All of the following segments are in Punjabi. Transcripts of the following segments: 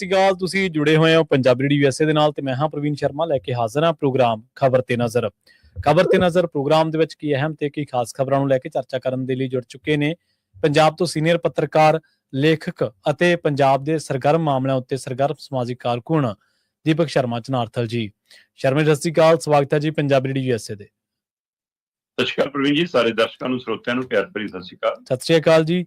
ਸਤਿ ਸ਼੍ਰੀ ਅਕਾਲ ਤੁਸੀਂ ਜੁੜੇ ਹੋਏ ਹੋ ਪੰਜਾਬੀ ਰੇਡੀਓ ਯੂਐਸਏ ਦੇ ਨਾਲ ਤੇ ਮੈਂ ਹਾਂ ਪ੍ਰਵੀਨ ਸ਼ਰਮਾ ਲੈ ਕੇ ਹਾਜ਼ਰ ਹਾਂ ਪ੍ਰੋਗਰਾਮ ਖਬਰ ਤੇ ਨਜ਼ਰ। ਖਬਰ ਤੇ ਨਜ਼ਰ ਪ੍ਰੋਗਰਾਮ ਦੇ ਵਿੱਚ ਕੀ ਅਹਿਮ ਤੇ ਕੀ ਖਾਸ ਖਬਰਾਂ ਨੂੰ ਲੈ ਕੇ ਚਰਚਾ ਕਰਨ ਦੇ ਲਈ ਜੁੜ ਚੁੱਕੇ ਨੇ ਪੰਜਾਬ ਤੋਂ ਸੀਨੀਅਰ ਪੱਤਰਕਾਰ ਲੇਖਕ ਅਤੇ ਪੰਜਾਬ ਦੇ ਸਰਗਰਮ ਮਾਮਲਿਆਂ ਉੱਤੇ ਸਰਗਰਮ ਸਮਾਜਿਕ ਕਾਰਕੁਨ ਦੀਪਕ ਸ਼ਰਮਾ ਚਨਾਰਥਲ ਜੀ। ਸ਼ਰਮਾ ਸਤਿ ਸ਼੍ਰੀ ਅਕਾਲ ਸਵਾਗਤ ਹੈ ਜੀ ਪੰਜਾਬੀ ਰੇਡੀਓ ਯੂਐਸਏ ਦੇ। ਸਤਿ ਸ਼੍ਰੀ ਅਕਾਲ ਪ੍ਰਵੀਨ ਜੀ ਸਾਰੇ ਦਰਸ਼ਕਾਂ ਨੂੰ ਸਰੋਤਿਆਂ ਨੂੰ ਪਿਆਰ ਭਰੀ ਸਤਿ ਸ਼੍ਰੀ ਅਕਾਲ। ਸਤਿ ਸ਼੍ਰੀ ਅਕਾਲ ਜੀ।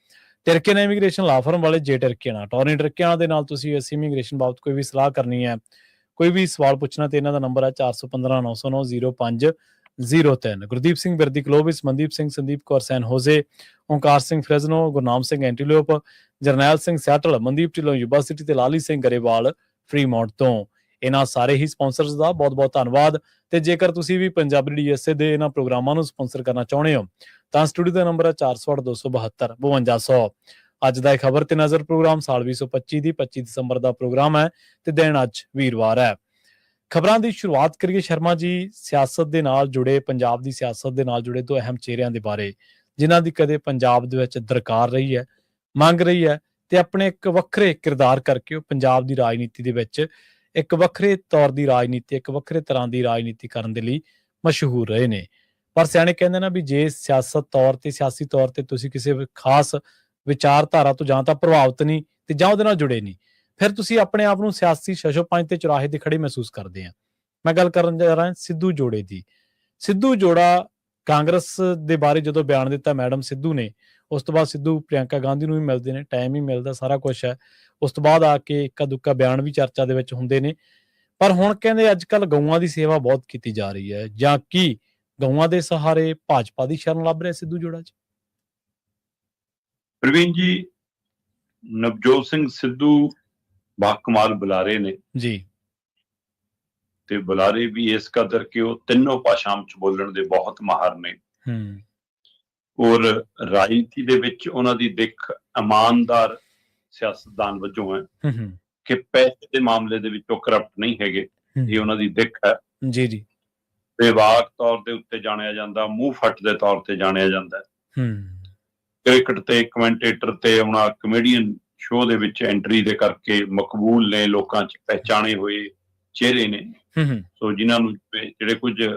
ਟਰਕੀਨ ਇਮੀਗ੍ਰੇਸ਼ਨ ਲਾ ਫਰਮ ਵਾਲੇ ਜੇ ਟਰਕੀਨਾ ਟੋਰਨੀ ਟਰਕੀਨਾ ਦੇ ਨਾਲ ਤੁਸੀਂ ਇਸ ਇਮੀਗ੍ਰੇਸ਼ਨ ਬਾਬਤ ਕੋਈ ਵੀ ਸਲਾਹ ਕਰਨੀ ਹੈ, ਕੋਈ ਵੀ ਸਵਾਲ ਪੁੱਛਣਾ ਤੇ ਇਹਨਾਂ ਦਾ ਨੰਬਰ ਹੈ 4159090503 Gurdeep Singh Birdi Clovis Mandeep Singh, Sandeep Kaur, San Jose, Onkar Singh Fresno, Gurnam Singh Antelope, Jarnail Singh Seattle, Mandeep Dhillon university ਤੇ ਲਾਲੀ ਸਿੰਘ ਗਰੇਵਾਲ, ਫਰੀਮੌਂਟ ਤੋਂ। ਇਹਨਾਂ ਸਾਰੇ ਹੀ ਸਪਾਂਸਰਸ ਦਾ ਬਹੁਤ-ਬਹੁਤ ਧੰਨਵਾਦ ਤੇ ਜੇਕਰ ਤੁਸੀਂ ਵੀ ਪੰਜਾਬੀ ਡੀਐਸਏ ਦੇ ਇਹਨਾਂ ਪ੍ਰੋਗਰਾਮਾਂ ਨੂੰ ਸਪਾਂਸਰ ਕਰਨਾ ਚਾਹੁੰਦੇ ਹੋ, ਤਾਂ ਸਟੂਡੀਓ ਦਾ ਨੰਬਰ ਹੈ 408272 5200 ਅੱਜ ਦਾ ਇਹ ਖਬਰ ਤੇ ਨਜ਼ਰ ਪ੍ਰੋਗਰਾਮ ਸਾਲ 2025 ਦੀ 25 ਦਸੰਬਰ ਦਾ ਪ੍ਰੋਗਰਾਮ ਹੈ ਤੇ ਦਿਨ ਅੱਜ ਵੀਰਵਾਰ ਹੈ। ਖਬਰਾਂ ਦੀ ਸ਼ੁਰੂਆਤ ਕਰੀਏ ਸ਼ਰਮਾ ਜੀ, ਸਿਆਸਤ ਦੇ ਨਾਲ ਜੁੜੇ, ਪੰਜਾਬ ਦੀ ਸਿਆਸਤ ਦੇ ਨਾਲ ਜੁੜੇ ਦੋ ਅਹਿਮ ਚਿਹਰਿਆਂ ਦੇ ਬਾਰੇ, ਜਿਨ੍ਹਾਂ ਦੀ ਕਦੇ ਪੰਜਾਬ ਦੇ ਵਿੱਚ ਦਰਕਾਰ ਰਹੀ ਹੈ, ਮੰਗ ਰਹੀ ਹੈ ਤੇ ਆਪਣੇ ਇੱਕ ਵੱਖਰੇ ਕਿਰਦਾਰ ਕਰਕੇ ਉਹ ਪੰਜਾਬ ਦੀ ਰਾਜਨੀਤੀ ਦੇ ਵਿੱਚ ਇੱਕ ਵੱਖਰੇ ਤੌਰ ਦੀ ਰਾਜਨੀਤੀ, ਇੱਕ ਵੱਖਰੇ ਤਰ੍ਹਾਂ ਦੀ ਰਾਜਨੀਤੀ ਕਰਨ ਦੇ ਲਈ ਮਸ਼ਹੂਰ ਰਹੇ ਨੇ। ਪਰ ਸਿਆਣੇ ਕਹਿੰਦੇ ਨਾ ਵੀ ਜੇ ਸਿਆਸਤ ਤੌਰ ਤੇ, ਸਿਆਸੀ ਤੌਰ ਤੇ ਤੁਸੀਂ ਕਿਸੇ ਖਾਸ ਵਿਚਾਰਧਾਰਾ ਤੋਂ ਜਾਂ ਤਾਂ ਪ੍ਰਭਾਵਿਤ ਨਹੀਂ ਤੇ ਜਾਂ ਉਹਦੇ ਨਾਲ ਜੁੜੇ ਨਹੀਂ, ਫਿਰ ਤੁਸੀਂ ਆਪਣੇ ਆਪ ਨੂੰ ਸਿਆਸੀ ਸ਼ਸ਼ੋਪੰਜ ਤੇ ਚੁਰਾਹੇ ਤੇ ਖੜੇ ਮਹਿਸੂਸ ਕਰਦੇ ਆ। ਮੈਂ ਗੱਲ ਕਰਨ ਜਾ ਰਿਹਾ ਸਿੱਧੂ ਜੋੜੇ ਦੀ। ਸਿੱਧੂ ਜੋੜਾ ਕਾਂਗਰਸ ਦੇ ਬਾਰੇ ਜਦੋਂ ਬਿਆਨ ਦਿੱਤਾ ਮੈਡਮ ਸਿੱਧੂ ਨੇ ਉਸ ਤੋਂ ਬਾਅਦ ਸਿੱਧੂ ਪ੍ਰਿਯੰਕਾ ਗਾਂਧੀ ਨੂੰ ਵੀ ਮਿਲਦੇ ਨੇ ਟਾਈਮ ਹੀ ਮਿਲਦਾ ਸਾਰਾ ਕੁਝ ਹੈ। ਉਸ ਤੋਂ ਬਾਅਦ ਆ ਕੇ ਇੱਕਾ ਦੁੱਕਾ ਬਿਆਨ ਵੀ ਚਰਚਾ ਦੇ ਵਿੱਚ ਹੁੰਦੇ ਨੇ। ਪਰ ਹੁਣ ਕਹਿੰਦੇ ਅੱਜ ਕੱਲ ਗਊਆਂ ਦੀ ਸੇਵਾ ਬਹੁਤ ਕੀਤੀ ਜਾ ਰਹੀ ਹੈ। ਜਾਂ ਕੀ ਗਊਆਂ ਦੇ ਸਹਾਰੇ ਭਾਜਪਾ ਦੀ ਸ਼ਰਨ ਲੱਭ ਰਿਹਾ ਸਿੱਧੂ ਜੋੜਾ ਚ? ਪ੍ਰਵੀਨ ਜੀ ਨਵਜੋਤ ਸਿੰਘ ਸਿੱਧੂ ਬਾ ਕਮਾਲ ਬੁਲਾਰੇ ਨੇ। ਜੀ। ਤੇ ਬੁਲਾਰੇ ਵੀ ਇਸ ਕਦਰ ਕਿ ਉਹ ਤਿੰਨੋਂ ਭਾਸ਼ਾਵਾਂ ਚ ਬੋਲਣ ਦੇ ਬਹੁਤ ਮਾਹਰ ਨੇ। ਹੂੰ। ਔਰ ਰਾਜਨੀਤੀ ਦੇ ਵਿੱਚ ਉਹਨਾਂ ਦੀ ਦਿੱਖ ਇਮਾਨਦਾਰ ਸਿਆਸਤਦਾਨ ਵਜੋਂ ਹੈ ਕਿ ਪੈਸੇ ਦੇ ਮਾਮਲੇ ਦੇ ਵਿੱਚ ਉਹ ਕਰਪਟ ਨਹੀਂ ਹੈਗੇ ਇਹ ਉਹਨਾਂ ਦੀ ਦਿੱਖ ਹੈ। ਜੀ ਜੀ। ਵਿਵਾਕ ਤੌਰ ਦੇ ਉੱਤੇ ਜਾਣਿਆ ਜਾਂਦਾ ਮੂੰਹ ਫੱਟ ਦੇ ਤੌਰ ਤੇ ਜਾਣਿਆ ਜਾਂਦਾ ਹੈ। ਕ੍ਰਿਕਟ ਤੇ ਕਮੈਂਟੇਟਰ ਤੇ ਆਉਣਾ ਕਮੇਡੀਅਨ ਸ਼ੋਅ ਦੇ ਵਿੱਚ ਐਂਟਰੀ ਦੇ ਕਰਕੇ ਮਕਬੂਲ ਨੇ ਲੋਕਾਂ 'ਚ ਪਹਿਚਾਣੇ ਹੋਏ ਚਿਹਰੇ ਨੇ। ਹੂੰ ਸੋ ਜਿਨ੍ਹਾਂ ਨੂੰ ਜਿਹੜੇ ਕੁਝ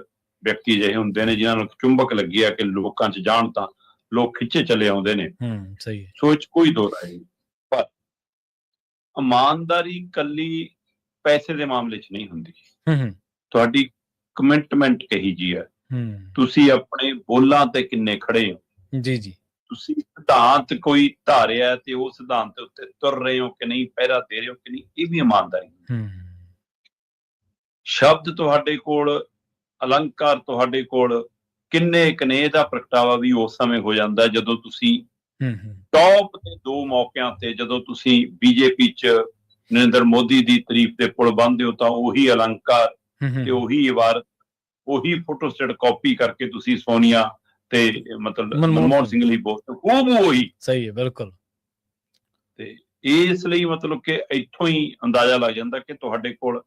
ਵਿਅਕਤੀ ਜਿਹੇ ਹੁੰਦੇ ਨੇ ਜਿਨ੍ਹਾਂ ਨੂੰ ਚੁੰਬਕ ਲੱਗੀ ਆ ਕਿ ਲੋਕਾਂ 'ਚ ਜਾਣ ਤਾਂ ਲੋਕ ਖਿੱਚੇ ਚਲੇ ਆਉਂਦੇ ਨੇ। ਹੂੰ ਸਹੀ ਹੈ। ਸੋ ਇਹ 'ਚ ਕੋਈ ਦੋ ਰਾਏ ਨਹੀਂ। ਪਰ ਇਮਾਨਦਾਰੀ ਕੱਲੀ ਪੈਸੇ ਦੇ ਮਾਮਲੇ 'ਚ ਨਹੀਂ ਹੁੰਦੀ। ਹੂੰ ਹੂੰ। ਤੁਹਾਡੀ ਕਮਿਟਮੈਂਟ ਕਹੀ ਜੀ ਹੈ। ਹੂੰ। ਤੁਸੀਂ ਆਪਣੇ ਬੋਲਾਂ ਤੇ ਕਿੰਨੇ ਖੜੇ ਹੋ? ਜੀ ਜੀ। ਤੁਸੀਂ ਸਿਧਾਂਤ ਕੋਈ ਧਾਰਿਆ ਤੇ ਉਹ ਸਿਧਾਂਤ ਉੱਤੇ ਤੁਰ ਰਹੇ ਹੋ ਕਿ ਨਹੀਂ ਪਹਿਰਾ ਦੇ ਰਹੇ ਹੋ ਕਿ ਨਹੀਂ ਇਹ ਵੀ ਇਮਾਨਦਾਰੀ। ਹੂੰ। ਸ਼ਬਦ ਤੁਹਾਡੇ ਕੋਲ ਅਲੰਕਾਰ ਤੁਹਾਡੇ ਕੋਲ ਕਿੰਨੇ ਕਨੇ ਦਾ ਪ੍ਰਗਟਾਵਾ ਵੀ ਉਸ ਸਮੇਂ ਹੋ ਜਾਂਦਾ ਜਦੋਂ ਤੁਸੀਂ ਟੌਪ ਦੇ ਦੋ ਮੌਕਿਆਂ ਤੇ ਜਦੋਂ ਤੁਸੀਂ ਬੀਜੇਪੀ ਚ ਨਰਿੰਦਰ ਮੋਦੀ ਦੀ ਤਾਰੀਫ ਦੇ ਪੁਲ ਬੰਨਦੇ ਹੋ ਤਾਂ ਉਹੀ ਅਲੰਕਾਰ ਤੇ ਉਹੀ ਇਬਾਰਤ ਉਹੀ ਫੋਟੋ ਸਟੇਟ ਕਾਪੀ ਕਰਕੇ ਤੁਸੀਂ ਸੋਨੀਆ ਤੇ ਮਤਲਬ ਮਨਮੋਹਨ ਸਿੰਘ। ਲਈ ਬੋਲਦੇ ਹੋ ਉਹ ਸਹੀ ਹੈ ਬਿਲਕੁਲ। ਤੇ ਇਸ ਲਈ ਮਤਲਬ ਕਿ ਇੱਥੋਂ ਹੀ ਅੰਦਾਜ਼ਾ ਲੱਗ ਜਾਂਦਾ ਕਿ ਤੁਹਾਡੇ ਕੋਲ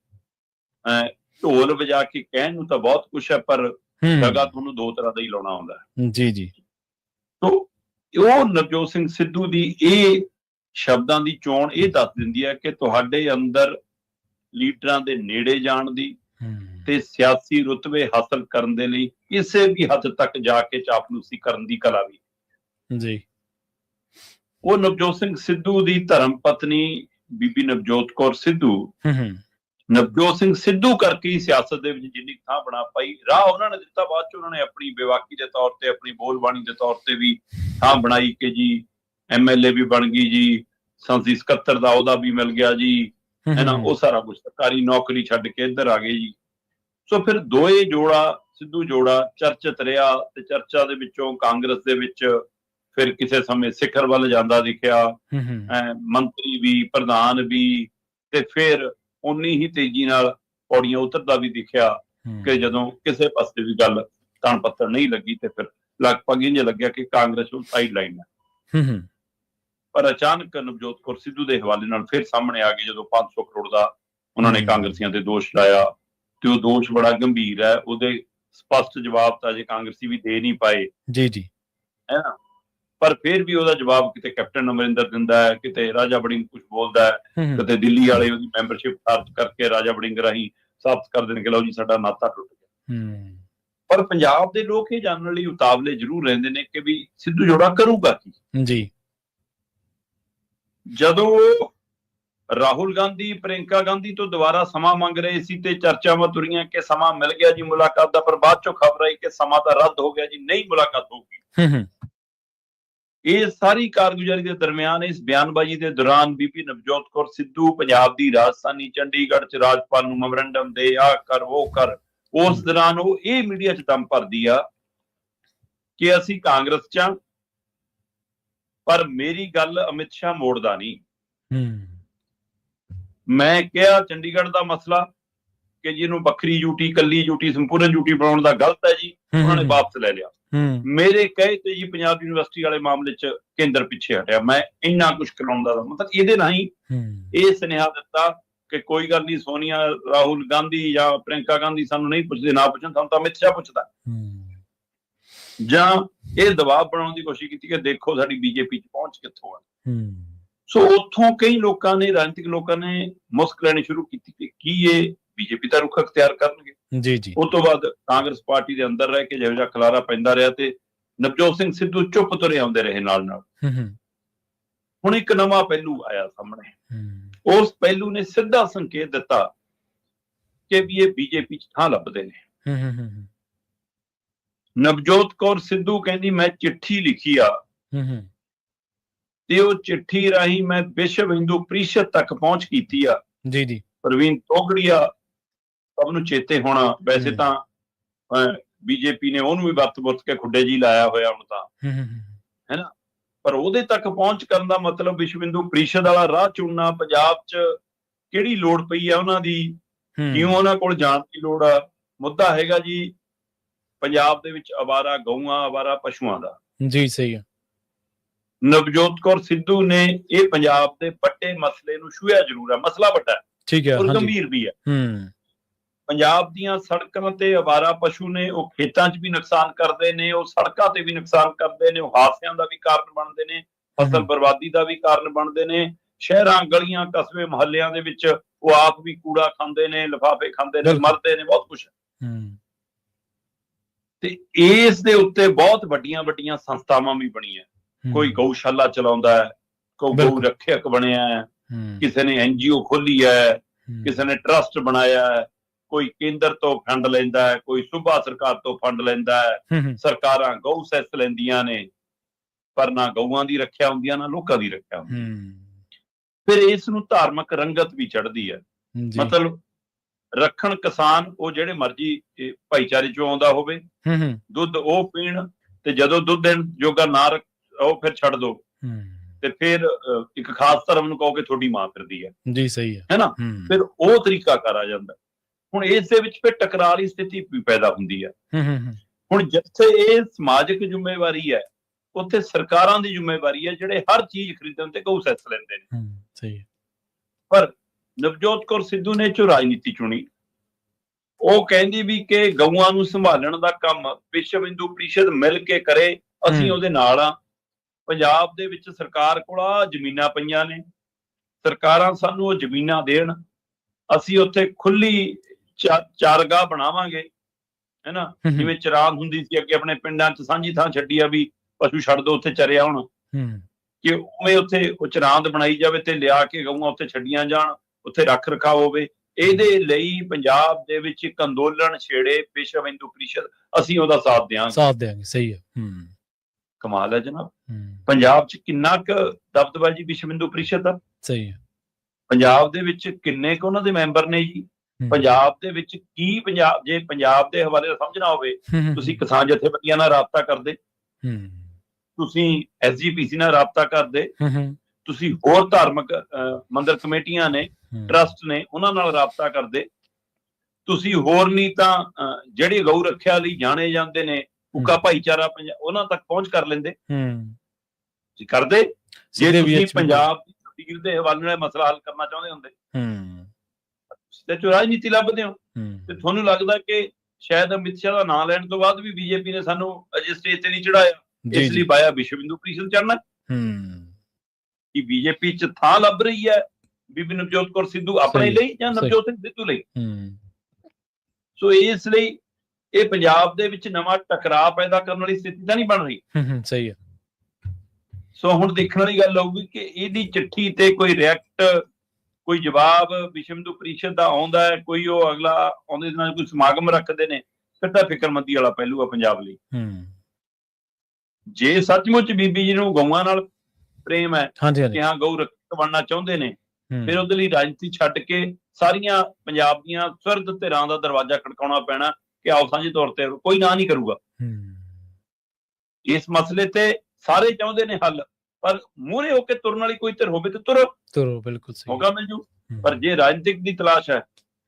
ਢੋਲ ਵਜਾ ਕੇ ਕਹਿਣ ਨੂੰ ਤਾਂ ਬਹੁਤ ਕੁਝ ਹੈ ਪਰ ਜਗਾ ਤੁਹਾਨੂੰ ਦੋ ਤਰ੍ਹਾਂ ਦਾ ਹੀ ਲਾਉਣਾ ਆਉਂਦਾ ਜੀ ਜੀ। ਤੋ ਉਹ ਨਵਜੋਤ ਸਿੰਘ ਸਿੱਧੂ ਦੀ ਇਹ ਸ਼ਬਦਾਂ ਦੀ ਚੋਣ ਇਹ ਦੱਸ ਦਿੰਦੀ ਹੈ ਕਿ ਤੁਹਾਡੇ ਅੰਦਰ ਲੀਡਰਾਂ ਦੇ ਨੇੜੇ ਜਾਣ ਦੀ ਤੇ ਸਿਆਸੀ ਰੁਤਬੇ ਹਾਸਲ ਕਰਨ ਦੇ ਲਈ ਕਿਸੇ ਵੀ ਹੱਦ ਤੱਕ ਜਾ ਕੇ ਚਾਪਲੂਸੀ ਕਰਨ ਦੀ ਕਲਾ ਵੀ। ਜੀ। ਉਹ ਨਵਜੋਤ ਸਿੰਘ ਸਿੱਧੂ ਦੀ ਧਰਮ ਪਤਨੀ ਬੀਬੀ ਨਵਜੋਤ ਕੌਰ ਸਿੱਧੂ ਹੂੰ ਹੂੰ। ਨਵਜੋਤ ਸਿੰਘ ਸਿੱਧੂ ਕਰਕੇ ਹੀ ਸਿਆਸਤ ਦੇ ਵਿੱਚ ਜਿੰਨੀ ਥਾਂ ਬਣਾ ਪਾਈ ਰਾਹ ਉਹਨਾਂ ਨੇ ਦਿੱਤਾ ਬਾਅਦ ਚ ਉਹਨਾਂ ਨੇ ਆਪਣੀ ਬੇਵਾਕੀ ਦੇ ਤੌਰ ਤੇ ਆਪਣੀ ਬੋਲਬਾਣੀ ਦੇ ਤੌਰ ਤੇ ਵੀ ਥਾਂ ਬਣਾਈ ਕਿ ਜੀ ਐਮਐਲਏ ਵੀ ਬਣ ਗਈ ਜੀ ਸੰਸਦੀ ਸਕੱਤਰ ਦਾ ਉਹਦਾ ਵੀ ਮਿਲ ਗਿਆ ਜੀ ਹੈ ਨਾ ਉਹ ਸਾਰਾ ਕੁਝ ਸਰਕਾਰੀ ਨੌਕਰੀ ਛੱਡ ਕੇ ਇੱਧਰ ਆ ਗਏ ਜੀ। ਸੋ ਫਿਰ ਦੋਏ ਜੋੜਾ ਸਿੱਧੂ ਜੋੜਾ ਚਰਚਿਤ ਰਿਹਾ ਤੇ ਚਰਚਾ ਦੇ ਵਿੱਚੋਂ ਕਾਂਗਰਸ ਦੇ ਵਿੱਚ ਫਿਰ ਕਿਸੇ ਸਮੇਂ ਸਿਖਰ ਵੱਲ ਜਾਂਦਾ ਦਿਖਿਆ ਮੰਤਰੀ ਵੀ ਪ੍ਰਧਾਨ ਵੀ ਤੇ ਫਿਰ ਉਨੀ ਹੀ ਤੇਜ਼ੀ ਨਾਲ ਪੌੜੀਆਂ ਉਤਰਦਾ ਵੀ ਦਿਖਿਆ ਕਿ ਜਦੋਂ ਕਿਸੇ ਪਾਸੇ ਵੀ ਗੱਲ ਤਣ ਪੱਤਰ ਨਹੀਂ ਲੱਗੀ ਤੇ ਫਿਰ ਲਗਭਗ ਇੰਜ ਲੱਗਿਆ ਕਿ ਕਾਂਗਰਸ ਉਹ ਸਾਈਡ ਲਾਈਨ ਹੈ ਹੂੰ, ਪਰ ਅਚਾਨਕ ਨਵਜੋਤ ਕੌਰ ਸਿੱਧੂ ਦੇ ਹਵਾਲੇ ਨਾਲ ਫਿਰ ਸਾਹਮਣੇ ਆ ਗਏ ਜਦੋਂ 500 ਕਰੋੜ ਦਾ ਉਹਨਾਂ ਨੇ। ਕਾਂਗਰਸੀਆਂ ਤੇ ਦੋਸ਼ ਲਾਇਆ ਤੇ ਉਹ ਦੋਸ਼ ਬੜਾ ਗੰਭੀਰ ਹੈ। ਉਹਦੇ ਸਪਸ਼ਟ ਜਵਾਬ ਤਾਂ ਜੇ ਕਾਂਗਰਸੀ ਵੀ ਦੇ ਨਹੀਂ ਪਾਏ। ਜੀ ਜੀ। ਹੈ ਨਾ ਪਰ ਫਿਰ ਵੀ ਉਹਦਾ ਜਵਾਬ ਕਿਤੇ ਕੈਪਟਨ ਅਮਰਿੰਦਰ ਦਿੰਦਾ ਹੈ ਕਿਤੇ ਰਾਜਾ ਬੜਿੰਗ ਕੁਝ ਬੋਲਦਾ ਹੈ ਕਿਤੇ ਦਿੱਲੀ ਵਾਲੇ ਉਹਦੀ ਮੈਂਬਰਸ਼ਿਪ ਖਾਰਜ ਕਰਕੇ ਰਾਜਾ ਬੜਿੰਗ ਰਾਹੀਂ ਸਾਬਤ ਕਰ ਦੇਣ ਕਿ ਲਓ ਜੀ ਸਾਡਾ ਨਾਤਾ ਟੁੱਟ ਗਿਆ। ਪਰ ਪੰਜਾਬ ਦੇ ਲੋਕ ਇਹ ਜਾਣਨ ਲਈ ਉਤਾਵਲੇ ਜ਼ਰੂਰ ਰਹਿੰਦੇ ਨੇ ਕਿ ਵੀ ਸਿੱਧੂ ਜੋੜਾ ਕਰੂਗਾ ਕੀ? ਜੀ। ਜਦੋਂ ਰਾਹੁਲ ਗਾਂਧੀ ਪ੍ਰਿੰਕਾ ਗਾਂਧੀ ਤੋਂ ਦੁਬਾਰਾ ਸਮਾਂ ਮੰਗ ਰਹੇ ਸੀ ਤੇ ਚਰਚਾਵਾਂ ਤੁਰੀਆਂ ਕਿ ਸਮਾਂ ਮਿਲ ਗਿਆ ਜੀ ਮੁਲਾਕਾਤ ਦਾ ਪਰ ਬਾਅਦ ਚੋਂ ਖਬਰ ਆਈ ਕਿ ਸਮਾਂ ਤਾਂ ਰੱਦ ਹੋ ਗਿਆ ਜੀ ਨਹੀਂ ਮੁਲਾਕਾਤ ਹੋਊਗੀ ਹੂੰ, ਹੂੰ, ਇਹ ਸਾਰੀ ਕਾਰਗੁਜ਼ਾਰੀ ਦੇ ਦਰਮਿਆਨ ਇਸ ਬਿਆਨਬਾਜ਼ੀ ਦੇ ਦੌਰਾਨ ਬੀਬੀ ਨਵਜੋਤ ਕੌਰ ਸਿੱਧੂ ਪੰਜਾਬ ਦੀ ਰਾਜਧਾਨੀ ਚੰਡੀਗੜ੍ਹ ਚ ਰਾਜਪਾਲ ਨੂੰ ਮੈਮੋਰੰਡਮ ਦੇ ਆ ਕਰ ਉਹ ਕਰ ਉਸ ਦੌਰਾਨ ਉਹ ਇਹ ਮੀਡੀਆ ਚ ਦਮ ਭਰਦੀ ਆ ਕਿ ਅਸੀਂ ਕਾਂਗਰਸ ਚ ਆਂ, ਪਰ ਮੇਰੀ ਗੱਲ ਅਮਿਤ ਸ਼ਾਹ ਮੋੜਦਾ ਨਹੀਂ। ਹੂੰ, ਮੈਂ ਕਿਹਾ ਚੰਡੀਗੜ੍ਹ ਦਾ ਮਸਲਾ ਕਿ ਜਿਹਨੂੰ ਵੱਖਰੀ ਯੂਟੀ ਕੱਲੀ ਯੂਟੀ ਸੰਪੂਰਨ ਯੂਟੀ ਬਣਾਉਣ ਦਾ ਗਲਤ ਹੈ ਜੀ ਉਹਨਾਂ ਨੇ ਵਾਪਸ ਲੈ ਲਿਆ। ਮੇਰੇ ਕਹੇ ਤੇ ਜੀ ਪੰਜਾਬ ਯੂਨੀਵਰਸਿਟੀ ਵਾਲੇ ਮਾਮਲੇ 'ਚ ਕੇਂਦਰ ਪਿੱਛੇ ਹਟਿਆ। ਮੈਂ ਇੰਨਾ ਕੁਝ ਕਰਾਉਂਦਾ ਦਾ ਮਤਲਬ ਇਹਦੇ ਹੂੰ, ਇਹ ਸੁਨੇਹਾ ਦਿੱਤਾ ਕਿ ਕੋਈ ਗੱਲ ਨਹੀਂ ਸੋਨੀਆ ਰਾਹੁਲ ਗਾਂਧੀ ਜਾਂ ਪ੍ਰਿੰਕਾ ਗਾਂਧੀ ਸਾਨੂੰ ਨਹੀਂ ਪੁੱਛਦੇ ਨਾ ਪੁੱਛਣ ਸਾਨੂੰ ਤਾਂ ਸ਼ਾਹ ਪੁੱਛਦਾ। ਜਾਂ ਇਹ ਦਬਾਅ ਬਣਾਉਣ ਦੀ ਕੋਸ਼ਿਸ਼ ਕੀਤੀ ਕਿ ਦੇਖੋ ਸਾਡੀ ਬੀਜੇਪੀ 'ਚ ਪਹੁੰਚ ਕਿੱਥੋਂ ਆ। ਸੋ ਉੱਥੋਂ ਕਈ ਲੋਕਾਂ ਨੇ ਰਾਜਨੀਤਿਕ ਲੋਕਾਂ ਨੇ ਮੁਸਕ ਲੈਣੀ ਸ਼ੁਰੂ ਕੀਤੀ ਕਿ ਕੀ ਇਹ ਬੀਜੇਪੀ ਦਾ ਰੁਖ ਅਖਤਿਆਰ ਕਰਨਗੇ। ਜੀ ਜੀ। ਉਸ ਤੋਂ ਬਾਅਦ ਕਾਂਗਰਸ ਪਾਰਟੀ ਦੇ ਅੰਦਰ ਰਹਿ ਕੇ ਜਿਹੋ ਜਿਹਾ ਖਲਾਰਾ ਪੈਂਦਾ ਰਿਹਾ ਤੇ ਨਵਜੋਤ ਸਿੰਘ ਸਿੱਧੂ ਚੁੱਪ ਤੁਰੇ ਆਉਂਦੇ ਰਹੇ ਨਾਲ ਨਾਲ। ਹੂੰ, ਹੂੰ, ਹੁਣ ਇੱਕ ਨਵਾਂ ਪਹਿਲੂ ਆਇਆ ਸਾਹਮਣੇ। ਹੂੰ, ਉਸ ਪਹਿਲੂ ਨੇ ਸਿੱਧਾ ਸੰਕੇਤ ਦਿੱਤਾ ਕਿ ਵੀ ਇਹ ਬੀਜੇਪੀ ਚ ਥਾਂ ਲੱਭਦੇ ਨੇ। ਹੂੰ, ਹੂੰ, ਹੂੰ, ਨਵਜੋਤ ਕੌਰ ਸਿੱਧੂ ਕਹਿੰਦੀ ਮੈਂ ਚਿੱਠੀ ਲਿਖੀ ਆ। ਹੂੰ, ਹੂੰ, ਤੇ ਉਹ ਚਿੱਠੀ ਰਾਹੀਂ ਮੈਂ ਵਿਸ਼ਵ ਹਿੰਦੂ ਪ੍ਰੀਸ਼ਦ ਤੱਕ ਪਹੁੰਚ ਕੀਤੀ ਆ। ਜੀ ਜੀ। ਪ੍ਰਵੀਨ ਤੋਗੜੀਆ ਸਭ ਨੂੰ ਚੇਤੇ ਹੋਣਾ। ਵੈਸੇ। ਤਾਂ ਬੀਜੇਪੀ ਨੇ ਉਹਨੂੰ ਵੀ ਵਰਤ ਵਰਤ ਕੇ ਖੁੱਡੇ ਜੀ ਲਾਇਆ ਹੋਇਆ ਹੁਣ ਤਾਂ। ਹੂੰ, ਹੂੰ, ਪਰ ਉਹਦੇ ਤੱਕ ਪਹੁੰਚ ਕਰਨ ਦਾ ਮਤਲਬ ਵਿਸ਼ਵ ਹਿੰਦੂ ਪ੍ਰੀਸ਼ਦ ਵਾਲਾ ਰਾਹ ਚੁਣਨਾ ਪੰਜਾਬ 'ਚ ਕਿਹੜੀ ਲੋੜ ਪਈ ਆ ਉਹਨਾਂ ਦੀ? ਕਿਉਂ ਉਹਨਾਂ ਕੋਲ ਜਾਣ ਦੀ ਲੋੜ ਆ? ਮੁੱਦਾ ਹੈਗਾ ਜੀ ਪੰਜਾਬ ਦੇ ਵਿੱਚ ਆਵਾਰਾ ਗਊਆਂ ਆਵਾਰਾ ਪਸ਼ੂਆਂ ਦਾ। ਜੀ ਸਹੀ ਹੈ ਨਵਜੋਤ ਕੌਰ ਸਿੱਧੂ ਨੇ ਇਹ ਪੰਜਾਬ ਦੇ ਵੱਡੇ ਮਸਲੇ ਨੂੰ ਛੂਹਿਆ ਜ਼ਰੂਰ ਹੈ ਮਸਲਾ ਵੱਡਾ। ਠੀਕ ਹੈ ਹਾਂਜੀ। ਗੰਭੀਰ ਵੀ ਹੈ ਹੂੰ। ਪੰਜਾਬ ਦੀਆਂ ਸੜਕਾਂ ਤੇ ਆਵਾਰਾ ਪਸ਼ੂ ਨੇ ਉਹ ਖੇਤਾਂ 'ਚ ਵੀ ਨੁਕਸਾਨ ਕਰਦੇ ਨੇ ਉਹ ਸੜਕਾਂ ਤੇ ਵੀ ਨੁਕਸਾਨ ਕਰਦੇ ਨੇ ਉਹ ਹਾਦਸਿਆਂ ਦਾ ਵੀ ਕਾਰਨ ਬਣਦੇ ਨੇ ਫਸਲ। ਬਰਬਾਦੀ ਦਾ ਵੀ ਕਾਰਨ ਬਣਦੇ ਨੇ ਸ਼ਹਿਰਾਂ ਗਲੀਆਂ ਕਸਬੇ ਮੁਹੱਲਿਆਂ ਦੇ ਵਿੱਚ ਉਹ ਆਪ ਵੀ ਕੂੜਾ ਖਾਂਦੇ ਨੇ ਲਿਫਾਫੇ ਖਾਂਦੇ ਨੇ। ਮਰਦੇ ਨੇ ਬਹੁਤ ਕੁਝ ਹੂੰ ਤੇ ਇਸ ਦੇ ਉੱਤੇ ਬਹੁਤ ਵੱਡੀਆਂ ਵੱਡੀਆਂ ਸੰਸਥਾਵਾਂ ਵੀ ਬਣੀਆਂ ਕੋਈ ਗਊਸ਼ਾਲਾ ਚਲਾਉਂਦਾ ਹੈ ਕੋਈ ਗਊ। ਰੱਖਿਅਕ ਬਣਿਆ ਹੈ ਕਿਸੇ ਨੇ ਐਨਜੀਓ ਖੋਲੀ ਹੂੰ, ਕਿਸੇ ਨੇ ਟਰਸਟ ਬਣਾਇਆ ਹੈ ਕੋਈ ਕੇਂਦਰ ਤੋਂ ਫੰਡ ਲੈਂਦਾ ਹੈ ਕੋਈ ਸੂਬਾ ਸਰਕਾਰ ਤੋਂ ਫੰਡ ਲੈਂਦਾ ਹੈ ਸਰਕਾਰਾਂ ਗਊ ਸੈਸ ਲੈਂਦੀਆਂ ਨੇ ਪਰ ਨਾ ਗਊਆਂ ਦੀ ਰੱਖਿਆ ਹੁੰਦੀਆਂ ਨਾ ਲੋਕਾਂ ਦੀ ਰੱਖਿਆ ਹੁੰਦੀ ਫਿਰ ਇਸ ਨੂੰ ਧਾਰਮਿਕ ਰੰਗਤ ਵੀ ਚੜਦੀ ਹੈ। ਮਤਲਬ ਰੱਖਣ ਕਿਸਾਨ ਉਹ ਜਿਹੜੇ ਮਰਜ਼ੀ ਭਾਈਚਾਰੇ ਚੋਂ ਆਉਂਦਾ ਹੋਵੇ ਦੁੱਧ ਉਹ ਪੀਣ ਤੇ ਜਦੋਂ ਦੁੱਧ ਦੇਣ ਜੋਗਾ ਨਾ ਰੱਖ ਉਹ ਫਿਰ ਛੱਡ ਦੋ। ਤੇ ਫਿਰ ਇੱਕ ਖਾਸ ਧਰਮ ਨੂੰ ਕਹੋ ਕਿ ਤੁਹਾਡੀ ਮਾਂ ਫਿਰਦੀ ਹੈ। ਜੀ ਸਹੀ ਹੈ। ਹੈ ਨਾ? ਹੂੰ। ਫਿਰ ਉਹ ਤਰੀਕਾ ਕਰ ਆ ਜਾਂਦਾ। ਹੁਣ ਇਸ ਦੇ ਵਿੱਚ ਫਿਰ ਟਕਰਾਅ ਦੀ ਸਥਿਤੀ ਵੀ ਪੈਦਾ ਹੁੰਦੀ ਹੈ ਹੁਣ ਜਿੱਥੇ ਇਹ ਸਮਾਜਿਕ ਜ਼ਿੰਮੇਵਾਰੀ ਹੈ ਉੱਥੇ ਸਰਕਾਰਾਂ ਦੀ ਜ਼ਿੰਮੇਵਾਰੀ ਹੈ ਜਿਹੜੇ ਹਰ ਚੀਜ਼ ਖਰੀਦਣ ਤੇ ਗਊ ਸੈਸ ਲੈਂਦੇ ਨੇ। ਸਹੀ ਹੈ। ਪਰ ਨਵਜੋਤ ਕੌਰ ਸਿੱਧੂ ਨੇ ਚੋ ਰਾਜਨੀਤੀ ਚੁਣੀ ਉਹ ਕਹਿੰਦੀ ਵੀ ਕਿ ਗਊਆਂ ਨੂੰ ਸੰਭਾਲਣ ਦਾ ਕੰਮ ਵਿਸ਼ਵ ਹਿੰਦੂ ਪ੍ਰੀਸ਼ਦ ਮਿਲ ਕੇ ਕਰੇ ਅਸੀਂ। ਉਹਦੇ ਨਾਲ ਆ ਪੰਜਾਬ ਦੇ ਵਿੱਚ ਸਰਕਾਰ ਕੋਲ ਆ ਜ਼ਮੀਨਾਂ ਪਈਆਂ ਨੇ। ਸਰਕਾਰਾਂ ਸਾਨੂੰ ਉਹ ਜ਼ਮੀਨਾਂ ਦੇਣ ਅਸੀਂ ਉੱਥੇ ਖੁੱਲੀ ਚਾਰਗਾ ਬਣਾਵਾਂਗੇ ਹੈਨਾ? ਜਿਵੇਂ ਚਰਾਗ ਹੁੰਦੀ ਸੀ ਅੱਗੇ ਆਪਣੇ ਪਿੰਡਾਂ 'ਚ ਸਾਂਝੀ ਥਾਂ ਛੱਡੀ ਆ ਵੀ ਪਸ਼ੂ ਛੱਡ ਦੋ ਉੱਥੇ ਚਰਿਆ ਹੁਣ। ਕਿ ਉਵੇਂ ਉੱਥੇ ਉਹ ਚਰਾਂਦ ਬਣਾਈ ਜਾਵੇ ਤੇ ਲਿਆ ਕੇ ਗਊਆਂ ਉੱਥੇ ਛੱਡੀਆਂ ਜਾਣ ਉੱਥੇ ਰੱਖ ਰਖਾਵ ਹੋਵੇ। ਇਹਦੇ ਲਈ ਪੰਜਾਬ ਦੇ ਵਿੱਚ ਇੱਕ ਅੰਦੋਲਨ ਛੇੜੇ ਵਿਸ਼ਵ ਹਿੰਦੂ ਪ੍ਰੀਸ਼ਦ ਅਸੀਂ ਉਹਦਾ ਸਾਥ ਦਿਆਂਗੇ। ਸਾਥ ਦੇਾਂਗੇ ਸਹੀ ਹੈ। ਹੂੰ। ਕਮਾਲ ਹੈ ਜਨਾਬ। ਪੰਜਾਬ 'ਚ ਕਿੰਨਾ ਕੁ ਦਬਦਬਾ ਜੀ ਵਿਸ਼ਵ ਹਿੰਦੂ ਪ੍ਰੀਸ਼ਦ ਦਾ? ਸਹੀ ਹੈ। ਪੰਜਾਬ ਦੇ ਵਿੱਚ ਕਿੰਨੇ ਕੁ ਉਹਨਾਂ ਦੇ ਮੈਂਬਰ ਨੇ ਜੀ? ਪੰਜਾਬ ਦੇ ਵਿੱਚ ਕੀ ਪੰਜਾਬ ਜੇ ਪੰਜਾਬ ਦੇ ਹਵਾਲੇ ਨਾਲ ਸਮਝਣਾ ਹੋਵੇ ਤੁਸੀਂ ਕਿਸਾਨ ਜਥੇਬੰਦੀਆਂ ਨਾਲ ਰਾਬਤਾ ਕਰਦੇ। ਤੁਸੀਂ ਐਸਜੀਪੀਸੀ ਨਾਲ ਰਾਬਤਾ ਕਰਦੇ। ਤੁਸੀਂ ਹੋਰ ਧਾਰਮਿਕ ਮੰਦਿਰ ਕਮੇਟੀਆਂ ਨੇ ਟਰਸਟ ਨੇ ਉਹਨਾਂ ਨਾਲ ਰਾਬਤਾ ਕਰਦੇ। ਤੁਸੀਂ ਹੋਰ ਨਹੀਂ ਤਾਂ ਜਿਹੜੇ ਗਊ ਰੱਖਿਆ ਲਈ ਜਾਣੇ ਜਾਂਦੇ ਨੇ ਹੁੱਕਾ ਭਾਈਚਾਰਾ ਉਹਨਾਂ ਤੱਕ ਪਹੁੰਚ ਕਰ ਲੈਂਦੇ। ਹੂੰ। ਤੁਸੀਂ ਕਰਦੇ? ਜੇ ਸਿੱਧੇ ਤੁਸੀਂ ਪੰਜਾਬ ਦੀ ਤਸਵੀਰ ਦੇ ਹਵਾਲੇ ਨਾਲ ਮਸਲਾ ਹੱਲ ਕਰਨਾ ਚਾਹੁੰਦੇ ਹੁੰਦੇ। ਹੂੰ। ਤੇ ਚੋ ਰਾਜਨੀਤੀ ਲੱਭਦੇ ਹੋ। ਤੇ ਤੁਹਾਨੂੰ ਲੱਗਦਾ ਕਿ ਸ਼ਾਇਦ ਅਮਿਤ ਸ਼ਾਹ ਦਾ ਨਾਂ ਲੈਣ ਤੋਂ ਬਾਅਦ ਵੀ ਬੀਜੇਪੀ ਨੇ ਸਾਨੂੰ ਅਜੇ ਸਟੇਜ ਤੇ ਨਹੀਂ ਚੜਾਇਆ ਇਸ ਲਈ ਬਾਇਆ ਵਿਸ਼ਵ ਹਿੰਦੂ ਪ੍ਰੀਸ਼ਦ ਚੜਨਾ ਹੂੰ। ਕਿ ਬੀਜੇਪੀ ਚ ਥਾਂ ਲੱਭ ਰਹੀ ਹੈ ਬੀਬੀ ਨਵਜੋਤ ਕੌਰ ਸਿੱਧੂ ਆਪਣੇ ਲਈ ਜਾਂ। ਨਵਜੋਤ ਸਿੰਘ ਸਿੱਧੂ ਲਈ? ਹੂੰ। ਸੋ ਇਸ ਲਈ ਇਹ ਪੰਜਾਬ ਦੇ ਵਿੱਚ ਨਵਾਂ ਟਕਰਾਅ ਪੈਦਾ ਕਰਨ ਵਾਲੀ ਸਥਿਤੀ ਤਾਂ ਨਹੀਂ ਬਣ ਰਹੀ। ਹੂੰ, ਹੂੰ ਸਹੀ ਹੈ। ਸੋ ਹੁਣ ਦੇਖਣ ਵਾਲੀ ਗੱਲ ਹੋਊਗੀ ਕਿ ਇਹਦੀ ਚਿੱਠੀ ਤੇ ਕੋਈ ਰਿਐਕਟ ਕੋਈ ਜਵਾਬ ਵਿਸ਼ਵ ਪ੍ਰੀਸ਼ਦ ਦਾ ਆਉਂਦਾ ਹੈ ਕੋਈ ਉਹ ਅਗਲਾ ਆਉਂਦੇ ਦਿਨਾਂ 'ਚ ਕੋਈ ਸਮਾਗਮ ਰੱਖਦੇ ਨੇ ਫਿਰ ਤਾਂ ਫਿਕਰਮੰਦੀ ਵਾਲਾ ਪਹਿਲੂ ਆ ਪੰਜਾਬ ਲਈ। ਹੂੰ। ਜੇ ਸੱਚਮੁੱਚ ਬੀਬੀ ਜੀ ਨੂੰ ਗਊਆਂ ਨਾਲ ਪ੍ਰੇਮ ਹੈ ਕਿ ਹਾਂ ਗਊ ਰੱਖਿਅਕ ਬਣਨਾ ਚਾਹੁੰਦੇ ਨੇ ਫਿਰ ਉਹਦੇ ਲਈ ਰਾਜਨੀਤੀ ਛੱਡ ਕੇ ਸਾਰੀਆਂ ਪੰਜਾਬ ਦੀਆਂ ਸਵਰਗ ਧਿਰਾਂ ਦਾ ਦਰਵਾਜ਼ਾ ਖੜਕਾਉਣਾ ਪੈਣਾ ਕਿ ਆਓ ਸਾਂਝੇ ਤੌਰ ਤੇ ਕੋਈ ਨਾ ਨਹੀਂ ਕਰੂਗਾ। ਇਸ ਮਸਲੇ ਤੇ ਸਾਰੇ ਚਾਹੁੰਦੇ ਨੇ ਹੱਲ। ਪਰ ਮੂਹਰੇ ਹੋ ਕੇ ਤੁਰਨ ਵਾਲੀ ਕੋਈ ਧਿਰ ਹੋਵੇ ਤੇ ਤੁਰੋ। ਤੁਰੋ ਬਿਲਕੁਲ ਸਹੀ। ਮੌਕਾ ਮਿਲ ਜੂ। ਪਰ ਜੇ ਰਾਜਨੀਤਿਕ ਦੀ ਤਲਾਸ਼ ਹੈ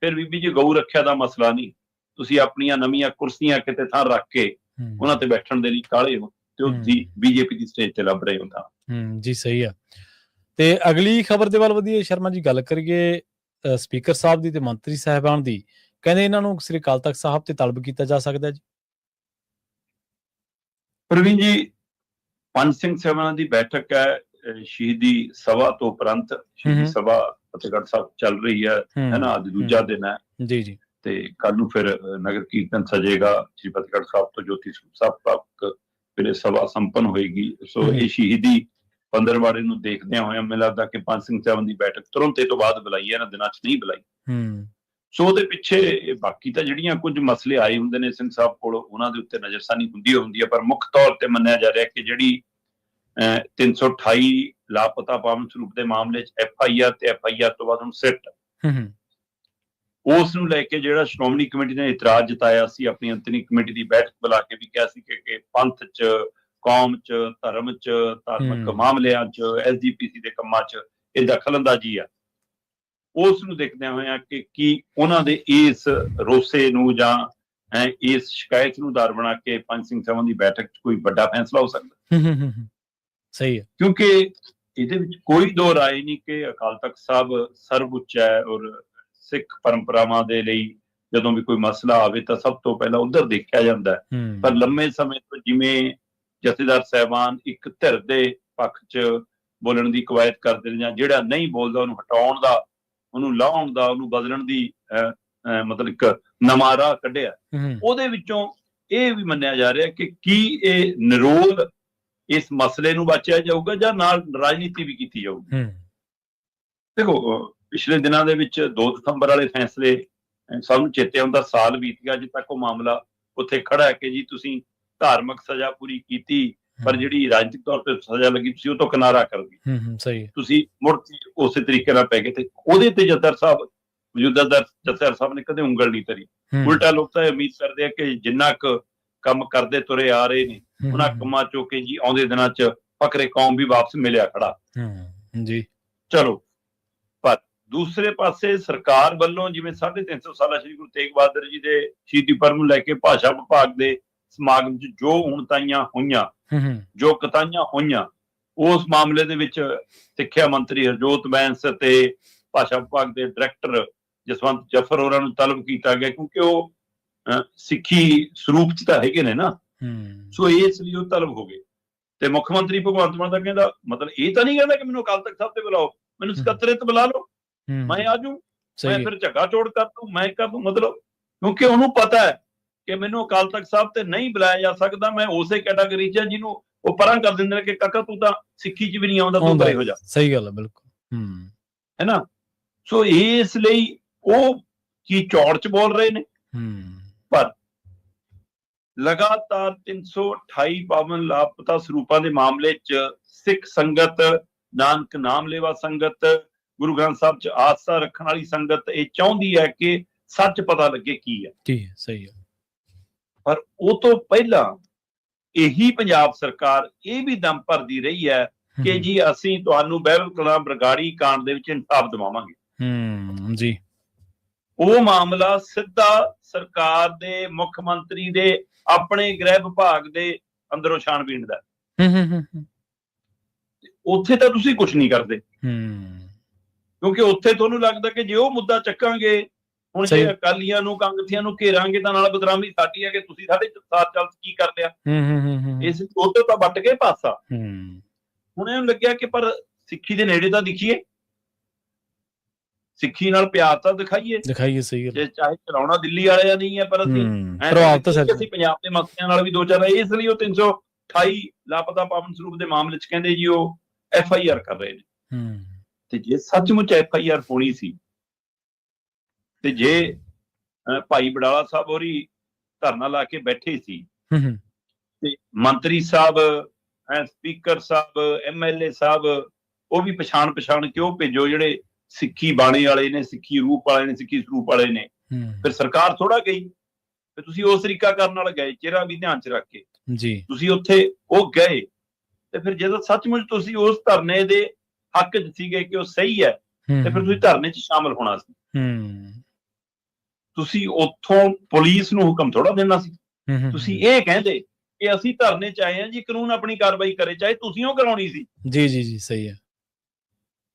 ਫਿਰ ਬੀਬੀ ਜੀ ਗਊ ਰੱਖਿਆ ਦਾ ਮਸਲਾ ਨਹੀਂ। ਤੁਸੀਂ ਆਪਣੀਆਂ ਨਵੀਆਂ ਕੁਰਸੀਆਂ ਕਿਤੇ ਥਾਂ ਰੱਖ ਕੇ ਉਹਨਾਂ ਤੇ ਬੈਠਣ ਦੇ ਲਈ ਕਾਲੇ ਹੋ ਤੇ ਉਹ। ਤੁਸੀਂ ਬੀਜੇਪੀ ਦੀ ਸਟੇਜ ਤੇ ਲੱਭ ਰਹੇ ਹੋ ਤਾਂ। ਹੂੰ ਜੀ ਸਹੀ ਆ। ਤੇ ਅਗਲੀ ਖਬਰ ਦੇ ਵੱਲ ਵਧੀਏ ਸ਼ਰਮਾ ਜੀ ਗੱਲ ਕਰੀਏ ਸਪੀਕਰ ਸਾਹਿਬ ਦੀ ਤੇ ਮੰਤਰੀ ਸਾਹਿਬਾਨ ਦੀ। ਕਹਿੰਦੇ ਇਹਨਾਂ ਨੂੰ ਸ੍ਰੀ ਅਕਾਲ ਤਖਤ ਸਾਹਿਬ ਤੇ ਤਲਬ ਕੀਤਾ ਜਾ ਸਕਦਾ ਜੀ। ਪ੍ਰਵੀਨ ਜੀ ਪੰਜ ਸਿੰਘ ਸਭਾ ਦੀ ਬੈਠਕ ਹੈ ਸ਼ਹੀਦੀ ਸਭਾ ਤੋਂ ਉਪਰੰਤ ਸ਼ਹੀਦੀ। ਸਭਾ ਫਤਿਹਗੜ੍ਹ ਸਾਹਿਬ ਚੱਲ ਰਹੀ ਹੈ ਹੂੰ, ਹੈ ਨਾ? ਅੱਜ ਦੂਜਾ ਦਿਨ ਹੈ। ਜੀ ਜੀ। ਤੇ ਕੱਲ ਨੂੰ ਫਿਰ ਨਗਰ ਕੀਰਤਨ ਸਜੇਗਾ ਸ਼੍ਰੀ ਫਤਿਹਗੜ੍ਹ ਸਾਹਿਬ ਤੋਂ ਜੋਤੀ ਸਰੂਪ ਸਾਹਿਬ ਤੱਕ ਫਿਰ ਇਹ ਸਭਾ ਸੰਪੰਨ ਹੋਏਗੀ। ਸੋ। ਇਹ ਸ਼ਹੀਦੀ ਪੰਦਰਵਾੜੇ ਨੂੰ ਦੇਖਦਿਆਂ ਹੋਇਆਂ ਮੈਨੂੰ ਲੱਗਦਾ ਕਿ ਪੰਜ ਸਿੰਘ ਸਭਾ ਦੀ ਬੈਠਕ ਤੁਰੰਤ ਇਹ ਤੋਂ ਬਾਅਦ ਬੁਲਾਈ ਹੈ ਇਹਨਾਂ ਦਿਨਾਂ 'ਚ ਨਹੀਂ ਬੁਲਾਈ। ਹੂੰ ਸੋ ਉਹਦੇ ਪਿੱਛੇ ਇਹ ਬਾਕੀ ਤਾਂ ਜਿਹੜੀਆਂ ਕੁਝ ਮਸਲੇ ਆਏ ਹੁੰਦੇ ਨੇ ਸਿੰਘ ਸਾਹਿਬ ਕੋਲ ਉਹਨਾਂ ਦੇ ਉੱਤੇ ਨਜ਼ਰਸਾਨੀ ਹੁੰਦੀ ਹੁੰਦੀ ਹੈ ਪਰ ਮੁੱਖ ਤੌਰ ਤੇ ਮੰਨਿਆ ਜਾ ਰਿਹਾ ਕਿ ਜਿਹੜੀ ਅਹ, 328 ਲਾਪਤਾ ਪਾਵਨ ਸਰੂਪ ਦੇ ਮਾਮਲੇ 'ਚ ਐਫ ਆਈ ਆਰ ਤੇ ਐਫ ਆਈ ਆਰ ਤੋਂ ਬਾਅਦ ਹੁਣ ਸਿੱਟ। ਹੂੰ ਹੂੰ, ਉਸ ਨੂੰ ਲੈ ਕੇ ਜਿਹੜਾ ਸ਼੍ਰੋਮਣੀ ਕਮੇਟੀ ਨੇ ਇਤਰਾਜ਼ ਜਤਾਇਆ ਸੀ ਆਪਣੀ ਅੰਤਰੀ ਕਮੇਟੀ ਦੀ ਬੈਠਕ ਬੁਲਾ ਕੇ ਵੀ ਕਿਹਾ ਸੀ ਕਿ ਕਿ ਪੰਥ 'ਚ ਕੌਮ 'ਚ ਧਰਮ 'ਚ ਧਾਰਮਿਕ। ਮਾਮਲਿਆਂ 'ਚ ਐਸਜੀਪੀਸੀ ਦੇ ਕੰਮਾਂ 'ਚ ਇਹ ਦਖਲਅੰਦਾਜ਼ੀ ਆ। ਉਸ ਨੂੰ ਦੇਖਦਿਆਂ ਹੋਇਆਂ ਕਿ ਕੀ ਉਹਨਾਂ ਦੇ ਇਸ ਰੋਸੇ ਨੂੰ ਜਾਂ ਇਸ ਸ਼ਿਕਾਇਤ ਨੂੰ ਦਰ ਬਣਾ ਕੇ ਪੰਜ ਸਿੰਘ ਸਭਾ ਦੀ ਬੈਠਕ 'ਚ ਕੋਈ ਵੱਡਾ ਫੈਸਲਾ ਹੋ ਸਕਦਾ? ਸਹੀ ਹੈ। ਕਿਉਂਕਿ ਇਹਦੇ ਵਿੱਚ ਕੋਈ ਦੋ ਰਾਏ ਨਹੀਂ ਕਿ ਅਕਾਲ ਤਖਤ ਸਾਹਿਬ ਸਰਵਉੱਚ ਹੈ ਔਰ ਸਿੱਖ ਪਰੰਪਰਾਵਾਂ ਦੇ ਲਈ ਜਦੋਂ ਵੀ ਕੋਈ ਮਸਲਾ ਆਵੇ ਤਾਂ ਸਭ ਤੋਂ ਪਹਿਲਾਂ ਉਧਰ ਦੇਖਿਆ ਜਾਂਦਾ ਹੂੰ। ਪਰ ਲੰਮੇ ਸਮੇਂ ਤੋਂ ਜਿਵੇਂ ਜਥੇਦਾਰ ਸਹਿਬਾਨ ਇੱਕ ਧਿਰ ਦੇ ਪੱਖ 'ਚ ਬੋਲਣ ਦੀ ਕਵਾਇਤ ਕਰਦੇ ਨੇ ਜਾਂ ਜਿਹੜਾ ਨਹੀਂ ਬੋਲਦਾ ਉਹਨੂੰ ਹਟਾਉਣ ਦਾ ਉਹਨੂੰ ਲਾਉਣ ਦਾ ਉਹਨੂੰ ਬਦਲਣ ਦੀ ਮਤਲਬ ਇੱਕ ਨਵਾਂ ਰਾਹ ਕੱਢਿਆ ਉਹਦੇ ਵਿੱਚੋਂ ਇਹ ਵੀ ਮੰਨਿਆ ਜਾ ਰਿਹਾ ਕਿ ਕੀ ਇਹ ਨਿਰੋਲ ਇਸ ਮਸਲੇ ਨੂੰ ਬਚਿਆ ਜਾਊਗਾ ਜਾਂ ਨਾਲ ਰਾਜਨੀਤੀ ਵੀ ਕੀਤੀ ਜਾਊਗੀ? ਦੇਖੋ ਪਿਛਲੇ ਦਿਨਾਂ ਦੇ ਵਿੱਚ 2 ਦਸੰਬਰ ਵਾਲੇ ਫੈਸਲੇ ਸਭ ਨੂੰ ਚੇਤੇ ਹੁੰਦਾ ਸਾਲ ਬੀਤ ਗਿਆ ਅਜੇ ਤੱਕ ਉਹ ਮਾਮਲਾ ਉੱਥੇ ਖੜਾ ਹੈ ਕਿ ਜੀ ਤੁਸੀਂ ਧਾਰਮਿਕ ਸਜ਼ਾ ਪੂਰੀ ਕੀਤੀ ਪਰ ਜਿਹੜੀ ਰਾਜਨੀਤਿਕ ਤੌਰ ਤੇ ਸਜ਼ਾ ਲੱਗੀ ਤੁਸੀਂ ਉਹ ਤੋਂ ਕਿਨਾਰਾ ਕਰ ਗਏ ਹੂੰ ਹੂੰ ਸਹੀ ਹੈ। ਤੁਸੀਂ ਮੁੜ ਕੇ ਉਸੇ ਤਰੀਕੇ ਨਾਲ ਪੈ ਗਏ ਤੇ ਉਹਦੇ ਤੇ ਜੱਦਰ ਸਾਹਿਬ ਮੌਜੂਦਾ ਦਰ ਜੱਦਰ ਸਾਹਿਬ ਨੇ ਕਦੇ ਉਂਗਲ ਨਹੀਂ ਹੂੰ, ਉਲਟਾ ਲੋਕ ਤਾਂ ਉਮੀਦ ਕਰਦੇ ਆ ਕਿ ਜਿੰਨਾ ਕੁ ਕੰਮ ਕਰਦੇ ਤੁਰੇ ਆ ਰਹੇ ਨੇ ਉਹਨਾਂ ਕੰਮਾਂ ਚੋਂ ਕਿ ਜੀ ਆਉਂਦੇ ਦਿਨਾਂ 'ਚ ਫਕਰੇ ਕੌਮ ਵੀ ਵਾਪਸ ਮਿਲਿਆ ਖੜਾ। ਹੂੰ ਜੀ। ਚਲੋ ਪਰ ਦੂਸਰੇ ਪਾਸੇ ਸਰਕਾਰ ਵੱਲੋਂ ਜਿਵੇਂ 350 ਸਾਲਾ ਸ੍ਰੀ ਗੁਰੂ ਤੇਗ ਬਹਾਦਰ ਜੀ ਦੇ ਸ਼ਹੀਦੀ ਪਰਬ ਨੂੰ ਲੈ ਕੇ ਭਾਸ਼ਾ ਵਿਭਾਗ ਦੇ ਸਮਾਗਮ 'ਚ ਜੋ ਹੁਣਤਾਈਆਂ ਹੋਈਆਂ ਜੋ ਕਤਾਈਆਂ ਹੋਈਆਂ ਉਸ ਮਾਮਲੇ ਦੇ ਵਿੱਚ ਸਿੱਖਿਆ ਮੰਤਰੀ ਹਰਜੋਤ ਬੈਂਸ ਤੇ ਭਾਸ਼ਾ ਵਿਭਾਗ ਦੇ ਡਾਇਰੈਕਟਰ ਜਸਵੰਤ ਜਫਰ ਹੋਰਾਂ ਨੂੰ ਤਲਬ ਕੀਤਾ ਗਿਆ ਕਿਉਂਕਿ ਉਹ ਸਿੱਖੀ ਸਰੂਪ 'ਚ ਤਾਂ ਹੈਗੇ ਨੇ ਨਾ। ਸੋ ਇਸ ਲਈ ਉਹ ਤਲਬ ਹੋ ਗਏ। ਤੇ ਮੁੱਖ ਮੰਤਰੀ ਭਗਵੰਤ ਮਾਨ ਦਾ ਕਹਿੰਦਾ ਮਤਲਬ ਇਹ ਤਾਂ ਨਹੀਂ ਕਹਿੰਦਾ ਕਿ ਮੈਨੂੰ ਅਕਾਲ ਤਖਤ ਸਾਹਿਬ ਤੇ ਬੁਲਾਓ ਮੈਨੂੰ ਸਕੱਤਰੇਤ ਬੁਲਾ ਲਓ। ਮੈਂ ਆ ਜਾਊਂ ਸਹੀ ਮੈਂ ਫਿਰ ਝੱਗਾ ਚੋੜ ਕਰ ਦੂੰ ਮੈਂ ਕਰ ਦੂੰ ਮਤਲਬ ਕਿਉਂਕਿ ਉਹਨੂੰ ਪਤਾ ਹੈ ਕਿ ਮੈਨੂੰ ਅਕਾਲ ਤਖਤ ਸਾਹਿਬ ਤੇ ਨਹੀਂ ਬੁਲਾਇਆ ਜਾ ਸਕਦਾ ਮੈਂ ਉਸੇ ਕੈਟਾਗਰੀ 'ਚ ਜਿਹਨੂੰ ਉਹ ਪਰਾਂ ਕਰ ਦਿੰਦੇ ਨੇ ਕਿ ਕਾਕਾ ਤੂੰ ਤਾਂ ਸਿੱਖੀ 'ਚ ਵੀ ਨਹੀਂ ਆਉਂਦਾ ਤੂੰ ਪਰੇ ਹੋ। ਜਾ। ਸਹੀ ਗੱਲ ਹੈ ਬਿਲਕੁਲ। ਹੂੰ। ਹੈ ਨਾ? ਸੋ ਇਸ ਲਈ ਉਹ ਕੀ ਚੌੜ 'ਚ ਬੋਲ ਰਹੇ ਨੇ? ਹੂੰ। ਲਗਾਤਾਰ 328 ਪਾਵਨ ਲਾਪਤਾ ਸਰੂਪਾਂ ਦੇ ਮਾਮਲੇ 'ਚ ਸਿੱਖ ਸੰਗਤ ਨਾਨਕ ਨਾਮ ਲੈਵਾ ਸੰਗਤ ਗੁਰੂ ਗ੍ਰੰਥ ਸਾਹਿਬ 'ਚ ਆਸਥਾ ਰੱਖਣ ਵਾਲੀ ਸੰਗਤ ਇਹ ਚਾਹੁੰਦੀ ਹੈ ਕਿ ਸੱਚ ਪਤਾ ਲੱਗੇ ਕੀ ਹੈ। ਠੀਕ ਹੈ ਸਹੀ ਹੈ। ਪਰ ਉਹ ਤੋਂ ਪਹਿਲਾਂ ਇਹੀ ਪੰਜਾਬ ਸਰਕਾਰ ਇਹ ਵੀ ਦਮ ਭਰਦੀ ਰਹੀ ਹੈ ਕਿ ਜੀ ਅਸੀਂ ਤੁਹਾਨੂੰ ਬਹਿਬਲ ਕਲਾਂ ਬਰਗਾੜੀ ਕਾਂਡ ਦੇ ਵਿੱਚ ਇਨਸਾਫ ਦਿਵਾਵਾਂਗੇ। ਹੂੰ ਜੀ। ਉਹ ਮਾਮਲਾ ਸਿੱਧਾ ਸਰਕਾਰ ਦੇ ਮੁੱਖ ਮੰਤਰੀ ਦੇ ਆਪਣੇ ਗ੍ਰਹਿ ਵਿਭਾਗ ਦੇ ਅੰਦਰੋਂ ਛਾਣਬੀਣ ਦਾ। ਹੂੰ ਹੂੰ ਹੂੰ ਹੂੰ, ਉੱਥੇ ਤਾਂ ਤੁਸੀਂ ਕੁਝ ਨਹੀਂ ਕਰਦੇ। ਹੂੰ। ਕਿਉਂਕਿ ਉੱਥੇ ਤੁਹਾਨੂੰ ਲੱਗਦਾ ਕਿ ਜੇ ਉਹ ਮੁੱਦਾ ਚੱਕਾਂਗੇ ਹੁਣ। ਜੇ ਅਕਾਲੀਆਂ ਨੂੰ ਕਾਂਗਰਸੀਆਂ ਨੂੰ ਘੇਰਾਂਗੇ ਤਾਂ ਨਾਲ ਬਦਨਾਮੀ ਸਾਡੀ ਹੈ ਕਿ ਤੁਸੀਂ ਸਾਡੇ ਸਾਥ ਚੱਲ ਕੀ ਕਰ ਲਿਆ ਹੂੰ ਹੂੰ ਹੂੰ ਇਸ ਉੱਤੇ ਤਾਂ ਵੱਟ ਕੇ ਪਾਸਾ। ਹੂੰ। ਹੁਣ ਇਹਨੂੰ ਲੱਗਿਆ ਕਿ ਪਰ ਸਿੱਖੀ ਦੇ ਨੇੜੇ ਤਾਂ ਦਿਖੀਏ। ਸਿੱਖੀ ਨਾਲ ਪਿਆਰ ਤਾਂ ਦਿਖਾਈਏ। ਦਿਖਾਈਏ ਸਹੀ ਗੱਲ। ਜੇ ਚਾਹੇ ਚਲਾਉਣਾ ਦਿੱਲੀ ਵਾਲਿਆਂ ਨਹੀਂ ਹੈ ਪਰ ਅਸੀਂ ਪ੍ਰਭਾਵ ਤਾਂ ਸਰ ਅਸੀਂ ਪੰਜਾਬ ਦੇ ਮਸਲਿਆਂ ਨਾਲ ਵੀ ਦੋ ਚਾਰ ਇਸ ਲਈ ਉਹ 328 ਲਾਪਤਾ ਪਾਵਨ ਸਰੂਪ ਦੇ ਮਾਮਲੇ 'ਚ ਕਹਿੰਦੇ ਜੀ ਉਹ ਐਫ ਆਈ ਆਰ ਕਰ ਰਹੇ ਨੇ। ਹੂੰ। ਤੇ ਜੇ ਸੱਚਮੁੱਚ ਐਫ ਆਈ ਆਰ ਹੋਣੀ ਸੀ ਤੇ ਜੇ ਭਾਈ ਬਡਾਲਾ ਸਾਹਿਬ ਹੋਰੀ ਧਰਨਾ ਲਾ ਕੇ ਬੈਠੇ ਸੀ ਤੇ ਮੰਤਰੀ ਸਾਹਿਬ ਐ ਸਪੀਕਰ ਸਾਹਿਬ ਐਮਐਲਏ ਸਾਹਿਬ ਉਹ ਵੀ ਪਛਾਣ ਪਛਾਣ ਕਿਉਂ ਭੇਜੋ? ਜਿਹੜੇ ਸਿੱਖੀ ਬਾਣੇ ਵਾਲੇ ਨੇ ਸਿੱਖੀ ਰੂਪ ਵਾਲੇ ਨੇ ਸਿੱਖੀ ਸਰੂਪ ਵਾਲੇ ਨੇ। ਫਿਰ ਸਰਕਾਰ ਥੋੜਾ ਗਈ। ਤੇ ਤੁਸੀਂ ਉਸ ਤਰੀਕਾ ਕਰਨ ਨਾਲ ਗਏ ਚਿਹਰਾ ਵੀ ਧਿਆਨ 'ਚ ਰੱਖ ਕੇ। ਜੀ। ਤੁਸੀਂ ਉੱਥੇ ਉਹ ਗਏ। ਤੇ ਫਿਰ ਜਦੋਂ ਸੱਚਮੁੱਚ ਤੁਸੀਂ ਉਸ ਧਰਨੇ ਦੇ ਹੱਕ 'ਚ ਸੀਗੇ ਕਿ ਉਹ ਸਹੀ ਹੈ ਹੂੰ ਤੇ ਫਿਰ ਤੁਸੀਂ ਧਰਨੇ 'ਚ ਸ਼ਾਮਲ ਹੋਣਾ ਸੀ। ਹੂੰ। ਤੁਸੀਂ ਉੱਥੋਂ ਪੁਲਿਸ ਨੂੰ ਹੁਕਮ ਥੋੜਾ ਦੇਣਾ ਸੀ। ਤੁਸੀਂ ਇਹ ਕਹਿੰਦੇ ਕਿ ਅਸੀਂ ਧਰਨੇ 'ਚ ਆਏ ਹਾਂ ਜੀ ਕਾਨੂੰਨ ਆਪਣੀ ਕਾਰਵਾਈ ਕਰੇ ਚਾਹੇ ਤੁਸੀਂ ਉਹ ਕਰਾਉਣੀ ਸੀ। ਜੀ ਜੀ ਜੀ ਸਹੀ ਹੈ।